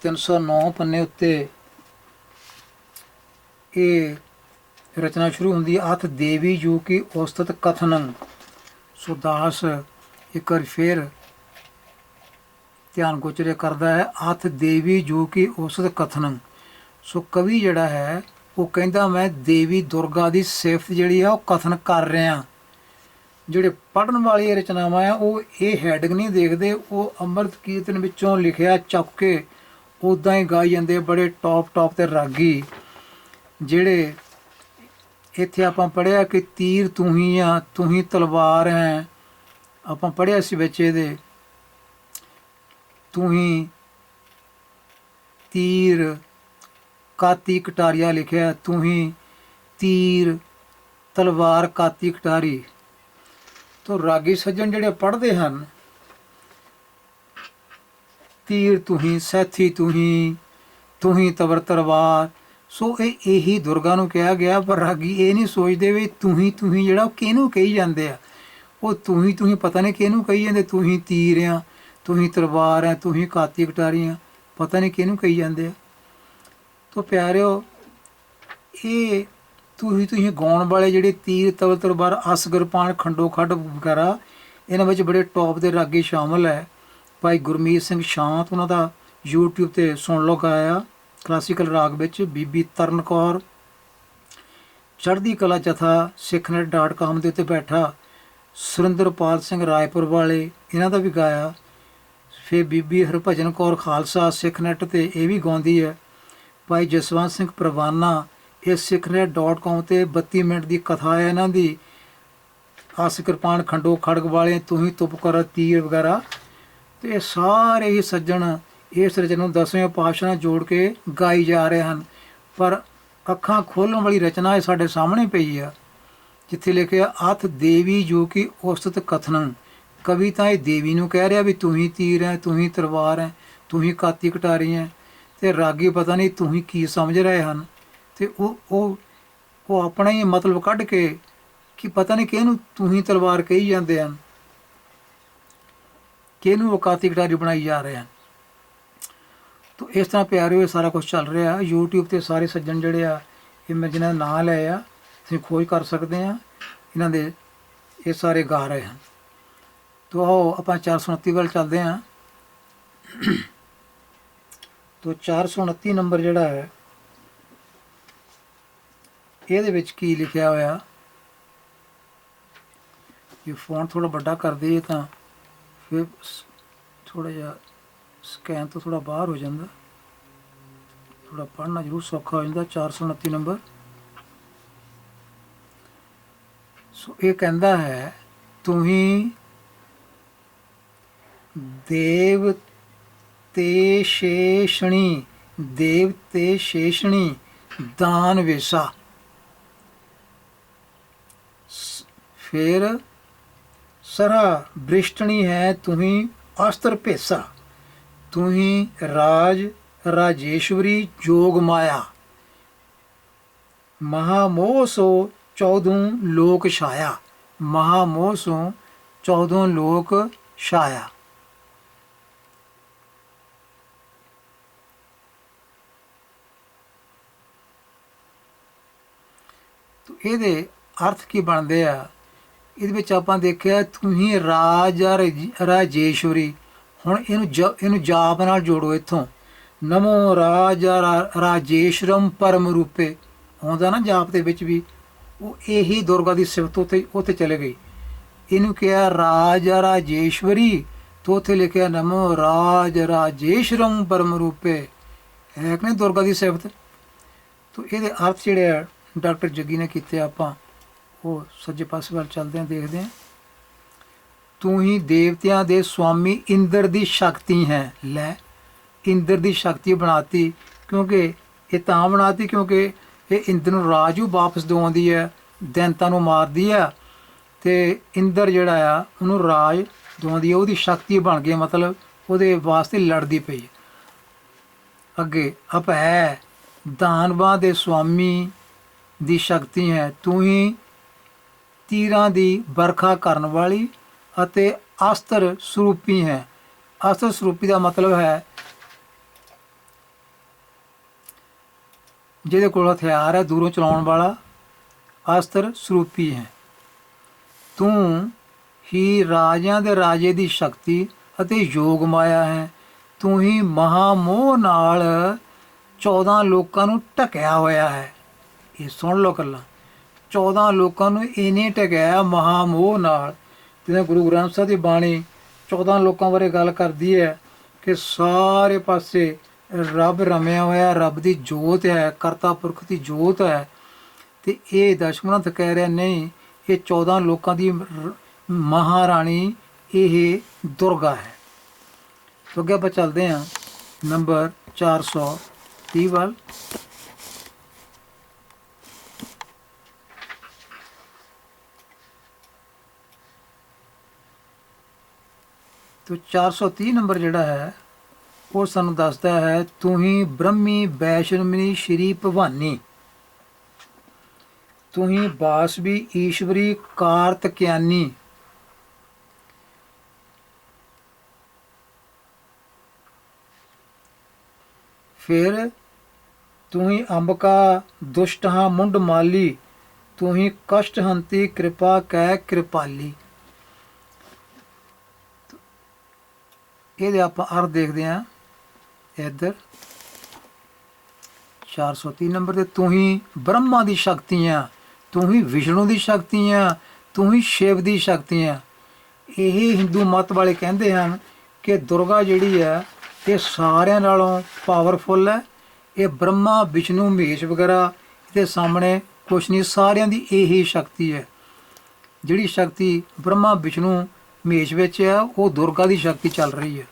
ਤਿੰਨ ਸੌ ਨੌ ਪੰਨੇ ਉੱਤੇ ਇਹ ਰਚਨਾ ਸ਼ੁਰੂ ਹੁੰਦੀ ਹੈ ਅਥ ਦੇਵੀ ਜੋ ਕਿ ਔਸਤਤ ਕਥਨੰ। ਸੋ ਦਾਸ ਇੱਕ ਵਾਰ ਫੇਰ ਧਿਆਨ ਗੋਚਰੇ ਕਰਦਾ ਹੈ ਅਥ ਦੇਵੀ ਜੋ ਕਿ ਔਸਤ ਕਥਨੰ। ਸੋ ਕਵੀ ਜਿਹੜਾ ਹੈ, ਉਹ ਕਹਿੰਦਾ, ਮੈਂ ਦੇਵੀ ਦੁਰਗਾ ਦੀ ਸਿਫਤ ਜਿਹੜੀ ਆ, ਉਹ ਕਥਨ ਕਰ ਰਿਹਾ ਜਿਹੜੇ ਪੜਨ ਵਾਲੀ ਰਚਨਾਵਾਂ ਆ, ਉਹ ਇਹ ਹੈਡਿੰਗ ਨਹੀਂ ਦੇਖਦੇ। ਉਹ ਅੰਮ੍ਰਿਤ ਕੀਰਤਨ ਵਿੱਚੋਂ ਲਿਖਿਆ ਚੱਕ ਕੇ ਉਦਾਂ ਹੀ ਗਾਈ ਜਾਂਦੇ ਬੜੇ ਟੌਪ ਟੌਪ ਤੇ ਰਾਗੀ। ਜਿਹੜੇ ਇੱਥੇ ਆਪਾਂ ਪੜਿਆ ਕਿ ਤੀਰ ਤੂੰ ਹੀ ਆ, ਤੂੰ ਹੀ ਤਲਵਾਰ ਹੈ। ਆਪਾਂ ਪੜਿਆ ਸੀ ਵਿੱਚ ਇਹਦੇ। ਤੂੰ ਹੀ ਤੀਰ ਕਾਤੀ ਕਟਾਰੀਆ ਲਿਖਿਆ ਤੂੰ ਹੀ ਤੀਰ ਤਲਵਾਰ ਕਾਤੀ ਕਟਾਰੀ। ਤੋ ਰਾਗੀ ਸੱਜਣ ਜਿਹੜੇ ਪੜ੍ਹਦੇ ਹਨ, ਤੀਰ ਤੁਹੀਂ ਸੈਥੀ ਤੁਹੀਂ ਤੁਹੀਂ ਤਵਰ ਤਲਵਾਰ। ਸੋ ਇਹ ਇਹੀ ਦੁਰਗਾ ਨੂੰ ਕਿਹਾ ਗਿਆ, ਪਰ ਰਾਗੀ ਇਹ ਨਹੀਂ ਸੋਚਦੇ ਵੀ ਤੁਸੀਂ ਤੂੰ ਹੀ ਜਿਹੜਾ ਉਹ ਕਿਹਨੂੰ ਕਹੀ ਜਾਂਦੇ ਆ। ਉਹ ਤੂੰ ਤੁਹੀਂ ਤੁਹੀਂ ਪਤਾ ਨਹੀਂ ਕਿਹਨੂੰ ਕਹੀ ਜਾਂਦੇ ਤੁਹੀਂ ਤੀਰ ਆ। ਤੁਹੀਂ ਤਲਵਾਰ ਆ ਤੁਹੀਂ ਕਾਤੀ ਕਟਾਰੀ ਆ ਪਤਾ ਨਹੀਂ ਕਿਹਨੂੰ ਕਹੀ ਜਾਂਦੇ ਆ। ਤੋ ਪਿਆਰਿਓ, ਇਹ ਤੂੰ ਹੀ ਤੂੰ ਹੀ ਗਾਉਣ ਵਾਲੇ ਜਿਹੜੇ ਤੀਰ ਤਵਲ ਤਲਵਾਰ ਅਸਗਰਪਾਣ ਖੰਡੋ, ਖੱਡ ਵਗੈਰਾ, ਇਹਨਾਂ ਵਿੱਚ ਬੜੇ ਟੌਪ ਦੇ ਰਾਗੀ ਸ਼ਾਮਲ ਹੈ। ਭਾਈ ਗੁਰਮੀਤ ਸਿੰਘ ਸ਼ਾਂਤ, ਉਹਨਾਂ ਦਾ YouTube ਤੇ ਸੁਣ ਲਓ ਗਾਇਆ। ਕਲਾਸੀਕਲ ਰਾਗ ਵਿੱਚ ਬੀਬੀ ਤਰਨ ਕੌਰ। ਚੜ੍ਹਦੀ ਕਲਾ ਜਥਾ ਸਿੱਖਨੇਟ.com ਦੇ ਉੱਤੇ ਬੈਠਾ। ਸੁਰਿੰਦਰਪਾਲ ਸਿੰਘ ਰਾਏਪੁਰ ਵਾਲੇ, ਇਹਨਾਂ ਦਾ ਵੀ ਗਾਇਆ। ਫਿਰ ਬੀਬੀ ਹਰਭਜਨ ਕੌਰ ਖਾਲਸਾ ਸਿੱਖ ਸਿੱਖਨੇਟ ਤੇ ਇਹ ਵੀ ਗਾਉਂਦੀ ਹੈ। ਭਾਈ ਜਸਵੰਤ ਸਿੰਘ ਪ੍ਰਵਾਨਾ ਇਹ ਸਿੱਖਨੇਟ.com ਤੇ 32 ਮਿੰਟ ਦੀ ਕਥਾ ਹੈ ਇਹਨਾਂ ਦੀ। ਆਸ ਕਿਰਪਾਨ ਖੰਡੋ ਖੜਗ ਵਾਲੇ ਤੂੰ ਹੀ ਤੁਪ ਕਰ ਤੀਰ ਵਗੈਰਾ। ਤੇ ਇਹ ਸਾਰੇ ਹੀ ਸੱਜਣ ਇਸ ਰਚਨਾ ਨੂੰ ਦਸਵੇਂ ਪਾਤਸ਼ਾਹ ਨਾਲ ਜੋੜ ਕੇ ਗਾਈ ਜਾ ਰਹੇ ਹਨ। ਪਰ ਅੱਖਾਂ ਖੋਲਣ ਵਾਲੀ ਰਚਨਾ ਇਹ ਸਾਡੇ ਸਾਹਮਣੇ ਪਈ ਆ, ਜਿੱਥੇ ਲਿਖਿਆ ਅਥ ਦੇਵੀ ਜੋ ਕਿ ਉਸਤਤ ਕਥਨ। ਕਵੀ ਤਾਂ ਇਹ ਦੇਵੀ ਨੂੰ ਕਹਿ ਰਿਹਾ ਵੀ ਤੂੰ ਹੀ ਤੀਰ ਹੈ, ਤੂੰ ਹੀ ਤਲਵਾਰ ਹੈ, ਤੂੰ ਹੀ ਕਾਤੀ ਕਟਾਰੀ ਹੈ ਤੇ ਰਾਗੀ ਪਤਾ ਨਹੀਂ ਤੂੰ ਹੀ ਕੀ ਸਮਝ ਰਹੇ ਹਨ ਤੇ ਉਹ ਉਹ ਉਹ ਆਪਣਾ ਹੀ ਮਤਲਬ ਕੱਢ ਕੇ ਕਿ ਪਤਾ ਨਹੀਂ ਕਿਹਨੂੰ ਤੂੰ ਹੀ ਤਲਵਾਰ ਕਹੀ ਜਾਂਦੇ ਹਨ, ਕਿਹਨੂੰ ਉਹ ਕਾਤੀ ਕਟਾਰੀ ਬਣਾਈ ਜਾ ਰਹੇ ਹਨ। ਤੋ ਇਸ ਤਰ੍ਹਾਂ ਪਿਆਰਿਓ ਇਹ ਸਾਰਾ ਕੁਝ ਚੱਲ ਰਿਹਾ, YouTube ਤੇ ਸਾਰੇ ਸੱਜਣ ਜਿਹੜੇ ਆ, ਇਹ ਮੈਂ ਜਿਹਨਾਂ ਦਾ ਨਾਂ ਲਏ ਆ, ਤੁਸੀਂ ਖੋਜ ਕਰ ਸਕਦੇ ਆ, ਇਹਨਾਂ ਦੇ ਇਹ ਸਾਰੇ ਗਾ ਰਹੇ ਹਨ। ਤੋ ਆਓ, ਆਪਾਂ 429 ਵੱਲ ਚੱਲਦੇ ਆ ਤੋ 429 ਨੰਬਰ ਜਿਹੜਾ ਹੈ, ਇਹਦੇ ਵਿੱਚ ਕੀ ਲਿਖਿਆ ਹੋਇਆ? ਇਹ ਫੋਨ ਥੋੜਾ ਵੱਡਾ ਕਰ ਦਈਏ ਤਾਂ ਫਿਰ ਥੋੜਾ ਜਿਹਾ ਸਕੈਨ ਤੋਂ ਥੋੜਾ ਬਾਹਰ ਹੋ ਜਾਂਦਾ। ਥੋੜਾ ਪੜ੍ਹਨਾ ਜ਼ਰੂਰ ਸੌਖਾ ਹੋ ਜਾਂਦਾ 429 ਨੰਬਰ। ਸੋ ਇਹ ਕਹਿੰਦਾ ਹੈ, ਤੂੰ ਹੀ ਦੇਵ ਤੇ ਸ਼ੇਸ਼ਣੀ, ਦੇਵ ਤੇ ਸ਼ੇਸ਼ਣੀ, ਦਾਨ ਵੇਸਾ। ਫਿਰ ਸਰਾ ਬ੍ਰਿਸ਼ਟਣੀ ਹੈ, ਤੂੰ ਹੀ ਅਸਤਰ ਭੇਸਾ। ਤੂੰ ਰਾਜ ਰਾਜੇਸ਼ਵਰੀ ਜੋਗ ਮਾਇਆ। ਮਹਾਮੋਹ ਸੋ ਚੌਦੋਂ ਲੋਕ ਛਾਇਆ। ਮਹਾਮੋਹ ਸੋ ਚੌਦੋਂ ਲੋਕ ਛਾਇਆ। ਇਹਦੇ ਅਰਥ ਕੀ ਬਣਦੇ ਆ? ਇਹਦੇ ਵਿੱਚ ਆਪਾਂ ਦੇਖਿਆ ਤੁਸੀਂ ਹੀ ਰਾਜ ਰਾਜੇਸ਼ਵਰੀ। ਹੁਣ ਇਹਨੂੰ ਜ- ਇਹਨੂੰ ਜਾਪ ਨਾਲ ਜੋੜੋ ਇੱਥੋਂ। ਨਮੋ ਰਾਜ ਰਾਜੇਸ਼ਰਮ ਪਰਮ ਰੂਪੇ। ਆਉਂਦਾ ਨਾ ਜਾਪ ਦੇ ਵਿੱਚ ਵੀ, ਉਹ ਇਹੀ ਦੁਰਗਾ ਦੀ ਸਿਫਤ ਉੱਤੇ ਉੱਥੇ ਚਲੇ ਗਈ। ਇਹਨੂੰ ਕਿਹਾ, ਰਾਜ ਰਾਜੇਸ਼ਵਰੀ। ਤੋਂ ਉੱਥੇ ਲਿਖਿਆ, ਨਮੋ ਰਾਜ ਰਾਜੇਸ਼ਰਮ ਪਰਮ ਰੂਪੇ। ਹੈ ਕਿ ਨਹੀਂ ਦੁਰਗਾ ਦੀ ਸਿਫਤ? ਤੋ ਇਹਦੇ ਅਰਥ ਜਿਹੜੇ ਆ ਡਾਕਟਰ ਜੱਗੀ ਨੇ ਕੀਤੇ ਆਪਾਂ, ਉਹ ਸੱਜੇ ਪਾਸੇ ਵੱਲ ਚੱਲਦੇ ਹਾਂ, ਦੇਖਦੇ ਹਾਂ। ਤੂੰ ਹੀ ਦੇਵਤਿਆਂ ਦੇ ਸੁਆਮੀ ਇੰਦਰ ਦੀ ਸ਼ਕਤੀ ਹੈ, ਲੈ। ਇੰਦਰ ਦੀ ਸ਼ਕਤੀ ਬਣਾਤੀ, ਕਿਉਂਕਿ ਇਹ ਤਾਂ ਬਣਾਤੀ ਕਿਉਂਕਿ ਇਹ ਇੰਦਰ ਨੂੰ ਰਾਜ ਨੂੰ ਵਾਪਸ ਦਵਾਉਂਦੀ ਹੈ, ਦੈਂਤਾਂ ਨੂੰ ਮਾਰਦੀ ਆ ਤੇ ਇੰਦਰ ਜਿਹੜਾ ਆ, ਉਹਨੂੰ ਰਾਜ ਦਵਾਉਂਦੀ ਹੈ, ਉਹਦੀ ਸ਼ਕਤੀ ਬਣ ਗਈ, ਮਤਲਬ ਉਹਦੇ ਵਾਸਤੇ ਲੜਦੀ ਪਈ। ਹੈ ਅੱਗੇ ਅਪ ਹੈ ਦਾਨਵਾਂ ਦੇ ਸੁਆਮੀ ਦੀ ਸ਼ਕਤੀ ਹੈ। ਤੂੰ ਹੀ ਤੀਰਾਂ ਦੀ ਵਰਖਾ ਕਰਨ ਵਾਲੀ ਅਤੇ ਅਸਤਰ ਸਰੂਪੀ ਹੈ। ਅਸਤਰ ਸਰੂਪੀ ਦਾ ਮਤਲਬ ਹੈ ਜਿਹਦੇ ਕੋਲ ਹਥਿਆਰ ਹੈ, ਦੂਰੋਂ ਚਲਾਉਣ ਵਾਲਾ ਅਸਤਰ ਸਰੂਪੀ ਹੈ। ਤੂੰ ਹੀ ਰਾਜਿਆਂ ਦੇ ਰਾਜੇ ਦੀ ਸ਼ਕਤੀ ਅਤੇ ਯੋਗ ਮਾਇਆ ਹੈ। ਤੂੰ ਹੀ ਮਹਾਮੋਹ ਨਾਲ 14 ਲੋਕਾਂ ਨੂੰ ਢਕਿਆ ਹੋਇਆ ਹੈ। ਇਹ ਸੁਣ ਲਓ ਕੱਲਾ 14 ਲੋਕਾਂ ਨੂੰ ਇਹਨੇ ਢਕਿਆ ਮਹਾਮੋਹ ਨਾਲ। ਜਿਵੇਂ ਗੁਰੂ ਗ੍ਰੰਥ ਸਾਹਿਬ ਦੀ ਬਾਣੀ 14 ਲੋਕਾਂ ਬਾਰੇ ਗੱਲ ਕਰਦੀ ਹੈ ਕਿ ਸਾਰੇ ਪਾਸੇ ਰੱਬ ਰਮਿਆ ਹੋਇਆ, ਰੱਬ ਦੀ ਜੋਤ ਹੈ, ਕਰਤਾ ਪੁਰਖ ਦੀ ਜੋਤ ਹੈ। ਤੇ ਇਹ ਦਸ਼ਮਨਥ ਕਹਿ ਰਿਹਾ, ਨਹੀਂ, ਇਹ 14 ਲੋਕਾਂ ਦੀ ਮਹਾਰਾਣੀ ਇਹ ਦੁਰਗਾ ਹੈ। ਤੋਂ ਅੱਗੇ ਆਪਾਂ ਚੱਲਦੇ ਹਾਂ। ਨੰਬਰ 430 ਵੱਲ। ਤੋ 430 ਨੰਬਰ ਜਿਹੜਾ ਹੈ, ਉਹ ਸਾਨੂੰ ਦੱਸਦਾ ਹੈ, ਤੂੰ ਹੀ ਬ੍ਰਹਮੀ ਵੈਸ਼ਨਮਨੀ ਸ਼੍ਰੀ ਭਵਾਨੀ। ਤੂੰ ਹੀ ਬਾਸਵੀ ਈਸ਼ਵਰੀ ਕਾਰਤਕਿਆਨੀ ਫਿਰ ਤੂੰ ਹੀ ਅੰਬਕਾ ਦੁਸ਼ਟ ਹਾਂ ਮੁੰਡ ਮਾਲੀ ਤੂੰ ਹੀ ਕਸ਼ਟ ਹੰਤੀ ਕਿਰਪਾ ਕਹਿ ਕਿਰਪਾਲੀ। ਇਹਦੇ ਆਪਾਂ ਅਰ ਦੇਖਦੇ ਹਾਂ। ਇੱਧਰ 403 ਨੰਬਰ ਤੇ ਤੂੰ ਹੀ ਬ੍ਰਹਮਾ ਦੀ ਸ਼ਕਤੀ ਆ, ਤੂੰ ਹੀ ਵਿਸ਼ਨੂੰ ਦੀ ਸ਼ਕਤੀ ਆ, ਤੂੰ ਹੀ ਸ਼ਿਵ ਦੀ ਸ਼ਕਤੀ ਆ। ਇਹ ਹਿੰਦੂ ਮਤ ਵਾਲੇ ਕਹਿੰਦੇ ਹਨ ਕਿ ਦੁਰਗਾ ਜਿਹੜੀ ਹੈ ਇਹ ਸਾਰਿਆਂ ਨਾਲੋਂ ਪਾਵਰਫੁਲ ਹੈ ਇਹ ਬ੍ਰਹਮਾ, ਵਿਸ਼ਨੂੰ, ਮਹੇਸ਼ ਵਗੈਰਾ, ਇਹਦੇ ਸਾਹਮਣੇ ਕੁਛ ਨਹੀਂ, ਸਾਰਿਆਂ ਦੀ ਇਹੀ ਸ਼ਕਤੀ ਹੈ ਜਿਹੜੀ ਸ਼ਕਤੀ ਬ੍ਰਹਮਾ, ਵਿਸ਼ਨੂੰ, ਮਹੇਸ਼ ਵਿੱਚ ਹੈ ਉਹ ਦੁਰਗਾ ਦੀ ਸ਼ਕਤੀ ਚੱਲ ਰਹੀ ਹੈ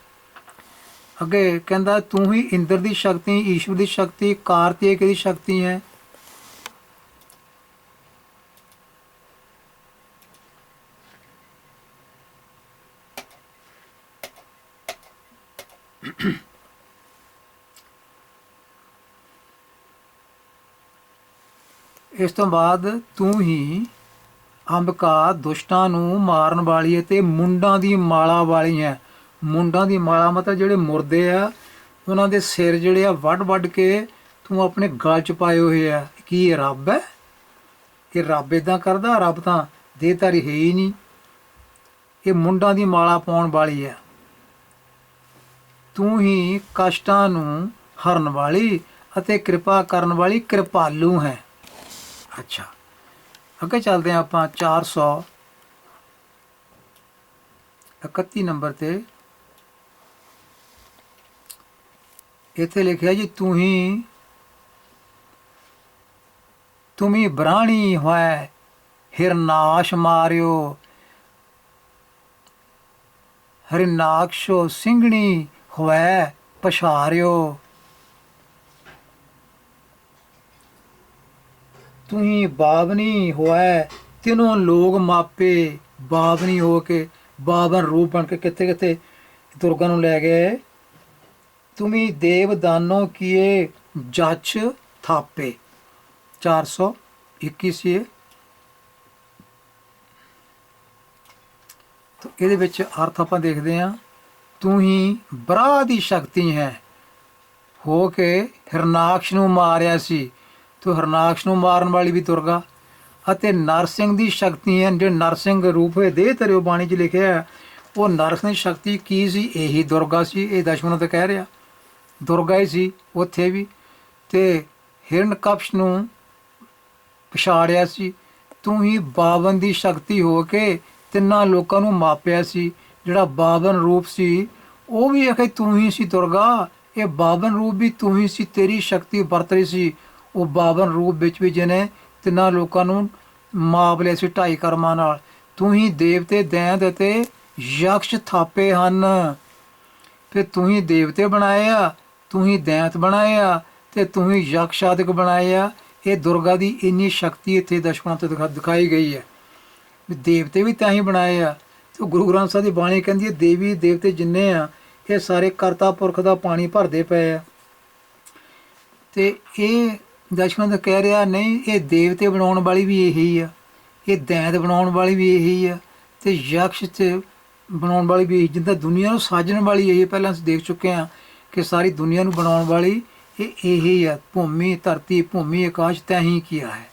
ਅੱਗੇ ਕਹਿੰਦਾ, ਤੂੰ ਹੀ ਇੰਦਰ ਦੀ ਸ਼ਕਤੀ, ਈਸ਼ਵਰ ਦੀ ਸ਼ਕਤੀ, ਕਾਰਤਿਕ ਦੀ ਸ਼ਕਤੀ ਹੈ। ਇਸ ਤੋਂ ਬਾਅਦ ਤੂੰ ਹੀ ਅੰਬਕਾ ਦੁਸ਼ਟਾਂ ਨੂੰ ਮਾਰਨ ਵਾਲੀ ਹੈ ਤੇ ਮੁੰਡਾਂ ਦੀ ਮਾਲਾ ਵਾਲੀ ਹੈ। ਮੁੰਡਾਂ ਦੀ ਮਾਲਾ ਮਤਲਬ ਜਿਹੜੇ ਮੁਰਦੇ ਆ, ਉਹਨਾਂ ਦੇ ਸਿਰ ਜਿਹੜੇ ਆ ਵੱਡ ਵੱਡ ਕੇ ਤੂੰ ਆਪਣੇ ਗਲ ਚ ਪਾਏ ਹੋਏ ਆ। ਕੀ ਇਹ ਰੱਬ ਹੈ? ਇਹ ਰੱਬ ਇਦਾਂ ਕਰਦਾ, ਰੱਬ ਤਾਂ ਦੇਹਧਾਰੀ ਹੈ ਹੀ ਨਹੀਂ। ਇਹ ਮੁੰਡਾਂ ਦੀ ਮਾਲਾ ਪਾਉਣ ਵਾਲੀ ਹੈ। ਤੂੰ ਹੀ ਕਸ਼ਟਾਂ ਨੂੰ ਹਰਨ ਵਾਲੀ ਅਤੇ ਕਿਰਪਾ ਕਰਨ ਵਾਲੀ ਕਿਰਪਾਲੂ ਹੈ। ਅੱਛਾ। ਅੱਗੇ ਚੱਲਦੇ ਹਾਂ ਆਪਾਂ 400 31 ਨੰਬਰ ਤੇ। ਇੱਥੇ ਲਿਖਿਆ ਜੀ, ਤੂੰ ਹੀ ਤੁਮੀ ਬ੍ਰਾਣੀ ਹੋਇ, ਹਿਰਨਾਸ਼ ਮਾਰਿਓ। ਹਰਿਨਾਕਸ਼ੋ ਸਿੰਘਣੀ ਹੋਇ, ਪਛਾਰਿਓ। ਤੂੰ ਹੀ ਬਾਵਨੀ ਹੋਇ, ਤਿਨੋਂ ਲੋਗ ਮਾਪੇ ਬਾਵਨੀ ਹੋ ਕੇ, ਬਾਵਨ ਰੂਪ ਬਣ ਕੇ ਕਿੱਥੇ ਕਿੱਥੇ ਦੁਰਗਾ ਨੂੰ ਲੈ ਗਏ? ਤੁਮੀ ਦੇਵ ਦਾਨੋ ਕੀਏ ਜੱਚ ਥਾਪੇ। 421 ਇਹ। ਤਾਂ ਇਹਦੇ ਵਿੱਚ ਅਰਥ ਆਪਾਂ ਦੇਖਦੇ ਹਾਂ। ਤੂੰ ਹੀ ਬਰਾ ਦੀ ਸ਼ਕਤੀ ਹੈ। ਹੋ ਕੇ ਹਿਰਨਾਕਸ਼ ਨੂੰ ਮਾਰਿਆ ਸੀ। ਤੂੰ ਹਿਰਨਾਕਸ਼ ਨੂੰ ਮਾਰਨ ਵਾਲੀ ਵੀ ਦੁਰਗਾ ਅਤੇ ਨਰਸਿੰਘ ਦੀ ਸ਼ਕਤੀ ਹੈ। ਜਿਹੜੇ ਨਰਸਿੰਘ ਰੂਪ ਹੋਏ ਦੇ ਤਰਿਓ ਬਾਣੀ 'ਚ ਲਿਖਿਆ ਹੈ, ਉਹ ਨਰਸਿੰਘ ਸ਼ਕਤੀ ਕੀ ਸੀ? ਇਹੀ ਦੁਰਗਾ ਸੀ। ਇਹ ਦਸ਼ਮਨ ਤੇ ਕਹਿ ਰਿਹਾ। ਦੁਰਗਾ ਹੀ ਸੀ ਉੱਥੇ ਵੀ ਤੇ ਹਿਰਣਕਪਸ਼ ਨੂੰ ਪਛਾੜਿਆ ਸੀ। ਤੂੰ ਹੀ ਬਾਵਨ ਦੀ ਸ਼ਕਤੀ ਹੋ ਕੇ ਤਿੰਨਾਂ ਲੋਕਾਂ ਨੂੰ ਮਾਪਿਆ ਸੀ। ਜਿਹੜਾ ਬਾਵਨ ਰੂਪ ਸੀ, ਉਹ ਵੀ ਆਖੇ ਤੂੰ ਹੀ ਸੀ ਦੁਰਗਾ। ਇਹ ਬਾਵਨ ਰੂਪ ਵੀ ਤੂੰ ਹੀ ਸੀ, ਤੇਰੀ ਸ਼ਕਤੀ ਵਰਤ ਰਹੀ ਸੀ। ਉਹ ਬਾਵਨ ਰੂਪ ਵਿੱਚ ਵੀ ਜਿਹਨੇ ਤਿੰਨਾਂ ਲੋਕਾਂ ਨੂੰ ਮਾਪ ਲਿਆ ਸੀ ਢਾਈ ਕਰਮਾਂ ਨਾਲ। ਤੂੰ ਹੀ ਦੇਵਤੇ ਦੈਂਤ ਅਤੇ ਯਕਸ਼ ਥਾਪੇ ਹਨ। ਫਿਰ ਤੂੰ ਹੀ ਦੇਵਤੇ ਬਣਾਏ ਆ। ਤੂੰ ਹੀ ਦੈਂਤ ਬਣਾਏ ਆ ਤੇ ਤੂੰ ਹੀ ਯਕਸ਼ ਆਦਿਕ ਬਣਾਏ ਆ। ਇਹ ਦੁਰਗਾ ਦੀ ਇੰਨੀ ਸ਼ਕਤੀ ਇੱਥੇ ਦਸ਼ਮਨਾਂ ਤੋਂ ਦਿਖਾ- ਦਿਖਾਈ ਗਈ ਹੈ। ਵੀ ਦੇਵਤੇ ਵੀ ਤਾਂ ਹੀ ਬਣਾਏ ਆ। ਤੇ ਗੁਰੂ ਗ੍ਰੰਥ ਸਾਹਿਬ ਦੀ ਬਾਣੀ ਕਹਿੰਦੀ ਹੈ, ਦੇਵੀ ਦੇਵਤੇ ਜਿੰਨੇ ਆ, ਇਹ ਸਾਰੇ ਕਰਤਾ ਪੁਰਖ ਦਾ ਪਾਣੀ ਭਰਦੇ ਪਏ ਆ। ਤੇ ਇਹ ਦਸ਼ਮਨ ਕਹਿ ਰਿਹਾ, ਨਹੀਂ, ਇਹ ਦੇਵਤੇ ਬਣਾਉਣ ਵਾਲੀ ਵੀ ਇਹੀ ਆ। ਇਹ ਦੈਂਤ ਬਣਾਉਣ ਵਾਲੀ ਵੀ ਇਹੀ ਆ ਤੇ ਯਕਸ਼ ਤੇ ਬਣਾਉਣ ਵਾਲੀ ਵੀ ਇਹੀ ਜਿੱਦਾਂ ਦੁਨੀਆ ਨੂੰ ਸਾਜਣ ਵਾਲੀ ਇਹ ਪਹਿਲਾਂ ਅਸੀਂ ਦੇਖ ਚੁੱਕੇ ਆ ਕਿ ਸਾਰੀ ਦੁਨੀਆ ਨੂੰ ਬਣਾਉਣ ਵਾਲੀ ਇਹ ਇਹੀ ਆ ਭੂਮੀ ਧਰਤੀ ਭੂਮੀ ਆਕਾਸ਼ ਤੈਂ ਹੀ ਕੀਆ ਹੈ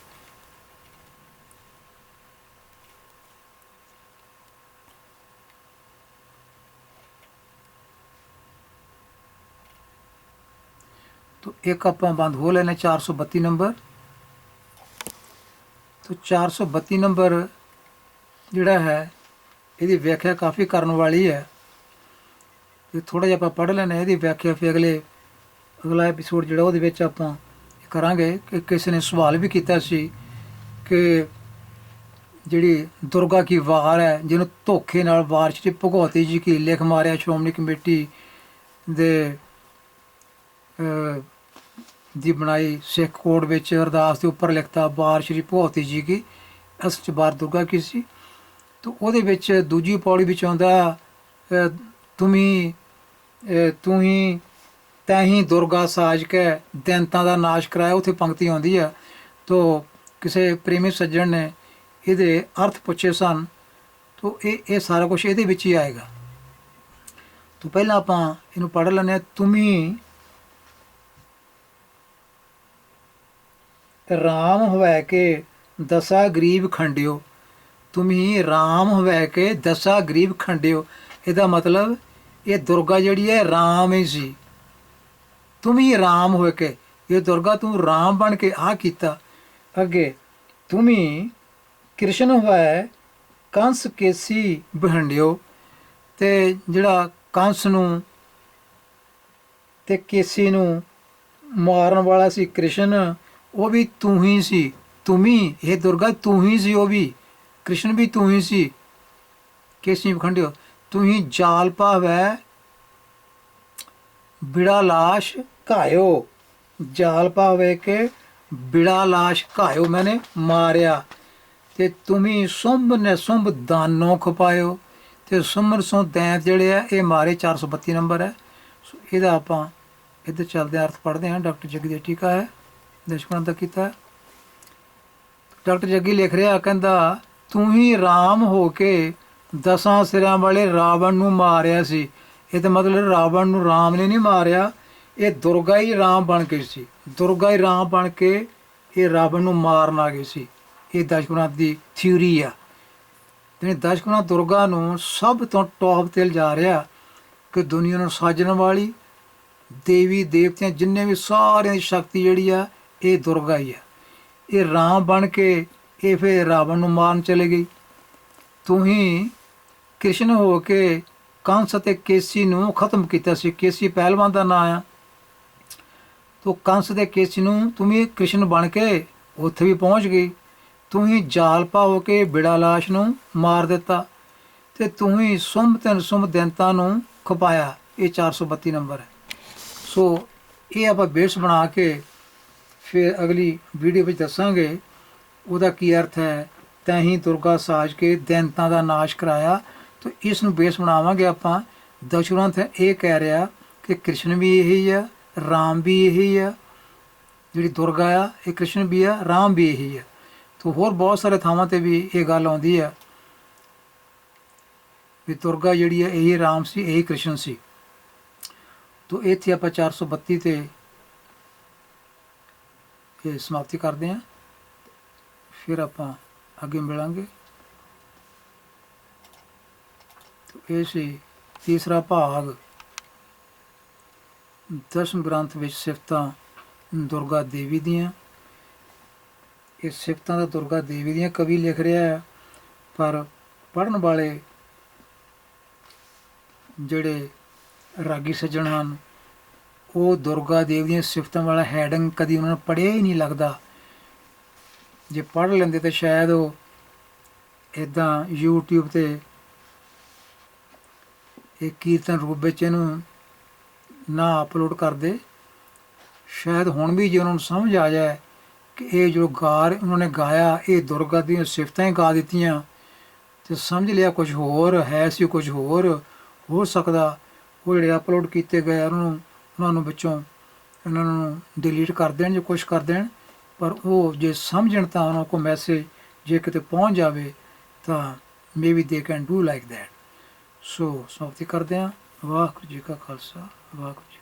तो एक ਆਪਾਂ ਬੰਦ ਹੋ ਲੈਣਾ 432 ਨੰਬਰ तो 432 ਨੰਬਰ ਜਿਹੜਾ ਹੈ ਇਹਦੀ ਵਿਆਖਿਆ ਕਾਫੀ ਕਰਨ ਵਾਲੀ ਹੈ ਤੇ ਥੋੜਾ ਜਿਹਾ ਆਪਾਂ ਪੜ੍ਹ ਲੈਣਾ ਇਹਦੀ ਵਿਆਖਿਆ ਫਿਰ ਅਗਲੇ ਅਗਲਾ ਐਪੀਸੋਡ ਜਿਹੜਾ ਉਹਦੇ ਵਿੱਚ ਆਪਾਂ ਕਰਾਂਗੇ ਕਿ ਕਿਸੇ ਨੇ ਸਵਾਲ ਵੀ ਕੀਤਾ ਸੀ ਕਿ ਜਿਹੜੀ ਦੁਰਗਾ ਕੀ ਵਾਰ ਹੈ ਜਿਹਨੂੰ ਧੋਖੇ ਨਾਲ ਵਾਰ ਚ ਭਗਵਤੀ ਜੀ ਕੀ ਲਿਖ ਮਾਰਿਆ ਸ਼੍ਰੋਮਣੀ ਕਮੇਟੀ ਦੇ ਦੀ ਬਣਾਈ ਸਿੱਖ ਕੋਡ ਵਿੱਚ ਅਰਦਾਸ ਦੇ ਉੱਪਰ ਲਿਖਤਾ ਬਾਰ ਸ਼੍ਰੀ ਭਗਵਤੀ ਜੀ ਕੀ ਅਸਲ ਚ ਬਾਰ ਦੁਰਗਾ ਕੀ ਸੀ। ਤਾਂ ਉਹਦੇ ਵਿੱਚ ਦੂਜੀ ਪੌੜੀ ਵਿੱਚ ਆਉਂਦਾ ਅਹ, ਤੁਮੀ ਤੂੰ ਹੀ, ਤੈਂ ਹੀ ਦੁਰਗਾ ਸਾਜ ਕੇ ਦੈਂਤਾਂ ਦਾ ਨਾਸ਼ ਕਰਾਇਆ, ਉੱਥੇ ਪੰਕਤੀ ਆਉਂਦੀ ਆ। ਤੋ ਕਿਸੇ ਪ੍ਰੇਮੀ ਸੱਜਣ ਨੇ ਇਹਦੇ ਅਰਥ ਪੁੱਛੇ ਸਨ, ਤੋ ਇਹ ਇਹ ਸਾਰਾ ਕੁਝ ਇਹਦੇ ਵਿੱਚ ਹੀ ਆਏਗਾ। ਤੋ ਪਹਿਲਾਂ ਆਪਾਂ ਇਹਨੂੰ ਪੜ੍ਹ ਲੈਂਦੇ ਹਾਂ। ਤੁਮੀ ਰਾਮ ਹੋਵੇ ਕੇ ਦਸਾ ਗਰੀਬ ਖੰਡਿਓ। ਤੁਮੀ ਰਾਮ ਹੋਵੇ ਕੇ ਦਸਾ ਗਰੀਬ ਖੰਡਿਓ। ਇਹਦਾ ਮਤਲਬ ਇਹ ਦੁਰਗਾ ਜਿਹੜੀ ਹੈ ਰਾਮ ਹੀ ਸੀ। ਤੂੰ ਹੀ ਰਾਮ ਹੋ ਕੇ, ਇਹ ਦੁਰਗਾ ਤੂੰ ਰਾਮ ਬਣ ਕੇ ਆ ਕੀਤਾ। ਅੱਗੇ, ਤੂੰ ਤੁਮੀ ਕ੍ਰਿਸ਼ਨ ਹੋਇਆ ਕੰਸ ਕੇਸੀ ਬਹੰਡਿਓ ਤੇ ਜਿਹੜਾ ਕੰਸ ਨੂੰ ਤੇ ਕੇਸੀ ਨੂੰ ਮਾਰਨ ਵਾਲਾ ਸੀ ਕ੍ਰਿਸ਼ਨ, ਉਹ ਵੀ ਤੂੰ ਹੀ ਸੀ। ਤੁਮੀ ਇਹ ਦੁਰਗਾ ਤੂੰ ਹੀ ਸੀ, ਉਹ ਵੀ। ਕ੍ਰਿਸ਼ਨ ਵੀ ਤੂੰ ਹੀ ਸੀ। ਕੇਸੀ ਬਖੰਡਿਓ ਤੁਸੀਂ ਹੀ ਜਾਲ ਪਾਵੈ ਬਿੜਾ ਲਾਸ਼ ਘਾਇਓ। ਜਾਲ ਪਾਵੇ ਕੇ ਬਿੜਾ ਲਾਸ਼ ਘਾਇਓ ਮੈਨੇ ਮਾਰਿਆ। ਤੇ ਤੁਮੀ ਸੁੰਭ ਨੇ ਸੁੰਭ ਦਾਨੋਂ ਖਪਾਇਓ। ਤੇ ਸੁਮਰ ਸੋ ਦੈਂਤ ਜਿਹੜੇ ਆ, ਇਹ ਮਾਰੇ 432 ਨੰਬਰ ਹੈ। ਸੋ ਇਹਦਾ ਆਪਾਂ ਇੱਧਰ ਚੱਲਦੇ ਅਰਥ ਪੜ੍ਹਦੇ ਹਾਂ। ਡਾਕਟਰ ਜੱਗੀ ਦਾ ਟੀਕਾ ਹੈ ਦਸ਼ਮਨ ਦਾ ਕੀਤਾ ਡਾਕਟਰ ਜੱਗੀ ਲਿਖ ਰਿਹਾ, ਕਹਿੰਦਾ, ਤੂੰ ਹੀ ਰਾਮ ਹੋ ਕੇ ਦਸਾਂ ਸਿਰਾਂ ਵਾਲੇ ਰਾਵਣ ਨੂੰ ਮਾਰਿਆ ਸੀ। ਇਹ ਤਾਂ ਮਤਲਬ ਰਾਵਣ ਨੂੰ ਰਾਮ ਨੇ ਨਹੀਂ ਮਾਰਿਆ। ਇਹ ਦੁਰਗਾ ਹੀ ਰਾਮ ਬਣ ਕੇ ਸੀ। ਦੁਰਗਾ ਹੀ ਰਾਮ ਬਣ ਕੇ ਇਹ ਰਾਵਣ ਨੂੰ ਮਾਰਨ ਆ ਗਈ ਸੀ। ਇਹ ਦਸ਼ਮਨਾਥ ਦੀ ਥਿਊਰੀ ਆ। ਤੇ ਦਸ਼ਮਨਾਥ ਦੁਰਗਾ ਨੂੰ ਸਭ ਤੋਂ ਟੌਪ ਤੇ ਜਾ ਰਿਹਾ ਕਿ ਦੁਨੀਆ ਨੂੰ ਸਾਜਣ ਵਾਲੀ ਦੇਵੀ ਦੇਵਤਿਆਂ ਜਿੰਨੇ ਵੀ ਸਾਰਿਆਂ ਦੀ ਸ਼ਕਤੀ ਜਿਹੜੀ ਆ, ਇਹ ਦੁਰਗਾ ਹੀ ਆ। ਇਹ ਰਾਮ ਬਣ ਕੇ ਇਹ ਫਿਰ ਰਾਵਣ ਨੂੰ ਮਾਰਨ ਚਲੇ ਗਈ। ਤੂੰ ਹੀ ਕ੍ਰਿਸ਼ਨ ਹੋ ਕੇ ਕੰਸ ਅਤੇ ਕੇਸੀ ਨੂੰ ਖਤਮ ਕੀਤਾ ਸੀ। ਕੇਸੀ ਪਹਿਲਵਾਨ ਦਾ ਨਾਂ ਆ। ਤੋ ਕੰਸ ਤੇ ਕੇਸੀ ਨੂੰ ਤੂੰ ਵੀ ਕ੍ਰਿਸ਼ਨ ਬਣ ਕੇ ਉੱਥੇ ਵੀ ਪਹੁੰਚ ਗਈ। ਤੂੰ ਹੀ ਜਾਲ ਹੋ ਕੇ ਬਿੜਾ ਲਾਸ਼ ਨੂੰ ਮਾਰ ਦਿੱਤਾ ਤੇ ਤੂੰ ਹੀ ਸੁੰਭ ਤੇ ਸੁਮ ਦੈਂਤਾਂ ਨੂੰ ਖਪਾਇਆ। ਇਹ 432 ਨੰਬਰ ਹੈ। ਸੋ ਇਹ ਆਪਾਂ ਬੇਸ ਬਣਾ ਕੇ ਫਿਰ ਅਗਲੀ ਵੀਡੀਓ ਵਿੱਚ ਦੱਸਾਂਗੇ। ਉਹਦਾ ਕੀ ਅਰਥ ਹੈ? ਤੈਂ ਹੀ ਦੁਰਗਾ ਸਾਜ ਕੇ ਦੈਂਤਾਂ ਦਾ ਨਾਸ਼ ਕਰਾਇਆ। ਤਾਂ ਇਸ ਨੂੰ ਬੇਸ ਬਣਾਵਾਂਗੇ ਆਪਾਂ। ਦਸ਼ਗ੍ਰੰਥ ਇਹ ਕਹਿ ਰਿਹਾ ਕਿ ਕ੍ਰਿਸ਼ਨ ਵੀ ਇਹੀ ਆ, ਰਾਮ ਵੀ ਇਹੀ ਆ, ਜਿਹੜੀ ਦੁਰਗਾ ਆ, ਇਹ ਕ੍ਰਿਸ਼ਨ ਵੀ ਆ, ਰਾਮ ਵੀ ਇਹੀ ਆ। ਤਾਂ ਹੋਰ ਬਹੁਤ ਸਾਰੇ ਥਾਵਾਂ ਤੇ ਵੀ ਇਹ ਗੱਲ ਆਉਂਦੀ ਆ ਵੀ ਦੁਰਗਾ ਜਿਹੜੀ ਆ, ਇਹੀ ਰਾਮ ਸੀ, ਇਹੀ ਕ੍ਰਿਸ਼ਨ ਸੀ। ਤੋ ਇੱਥੇ ਆਪਾਂ 432 ਤੇ ਇਹ ਸਮਾਪਤੀ ਕਰਦੇ ਹਾਂ। ਫਿਰ ਆਪਾਂ ਅੱਗੇ ਮਿਲਾਂਗੇ ਤੋ ਇਹ ਸੀ ਤੀਸਰਾ ਭਾਗ। ਦਸ਼ਮ ਗ੍ਰੰਥ ਵਿੱਚ ਸਿਫਤਾਂ ਦੁਰਗਾ ਦੇਵੀ ਦੀਆਂ। ਇਹ ਸਿਫਤਾਂ ਦਾ ਦੁਰਗਾ ਦੇਵੀ ਦੀਆਂ ਕਵੀ ਲਿਖ ਰਿਹਾ ਹੈ ਪਰ ਪੜਨ ਵਾਲੇ ਜਿਹੜੇ ਰਾਗੀ ਸੱਜਣ ਹਨ, ਉਹ ਦੁਰਗਾ ਦੇਵ ਦੀਆਂ ਸਿਫਤਾਂ ਵਾਲਾ ਹੈਡਿੰਗ ਕਦੀ ਉਹਨਾਂ ਨੂੰ ਪੜਿਆ ਹੀ ਨਹੀਂ ਲੱਗਦਾ। ਜੇ ਪੜ ਲੈਂਦੇ ਤਾਂ ਸ਼ਾਇਦ ਉਹ ਇਦਾਂ YouTube ਤੇ ਇਹ ਕੀਰਤਨ ਰੂਪ ਵਿੱਚ ਇਹਨੂੰ ਨਾ ਅਪਲੋਡ ਕਰਦੇ। ਸ਼ਾਇਦ ਹੁਣ ਵੀ ਜੇ ਉਹਨਾਂ ਨੂੰ ਸਮਝ ਆ ਜਾਏ ਕਿ ਇਹ ਜੋ ਗਾਰ ਉਹਨਾਂ ਨੇ ਗਾਇਆ, ਇਹ ਦੁਰਗਾ ਦੀਆਂ ਸਿਫਤਾਂ ਹੀ ਗਾ ਦਿੱਤੀਆਂ, ਤੇ ਸਮਝ ਲਿਆ ਕੁਝ ਹੋਰ, ਹੈ ਸੀ ਕੁਝ ਹੋਰ, ਹੋ ਸਕਦਾ ਉਹ ਜਿਹੜੇ ਅਪਲੋਡ ਕੀਤੇ ਗਏ ਉਹਨਾਂ ਨੂੰ ਉਹਨਾਂ ਨੂੰ ਵਿੱਚੋਂ ਇਹਨਾਂ ਨੂੰ ਡਿਲੀਟ ਕਰ ਦੇਣ ਜਾਂ ਕੁਝ ਕਰ ਦੇਣ, ਪਰ ਉਹ ਜੇ ਸਮਝਣ ਤਾਂ ਉਹਨਾਂ ਕੋ ਮੈਸੇਜ ਜੇ ਕਿਤੇ ਪਹੁੰਚ ਜਾਵੇ ਤਾਂ maybe they can do like that so ਸਮਾਪਤੀ ਕਰਦੇ ਹਾਂ। ਵਾਹਿਗੁਰੂ ਜੀ ਕਾ ਖਾਲਸਾ ਵਾਹਿਗੁਰੂ ਜੀ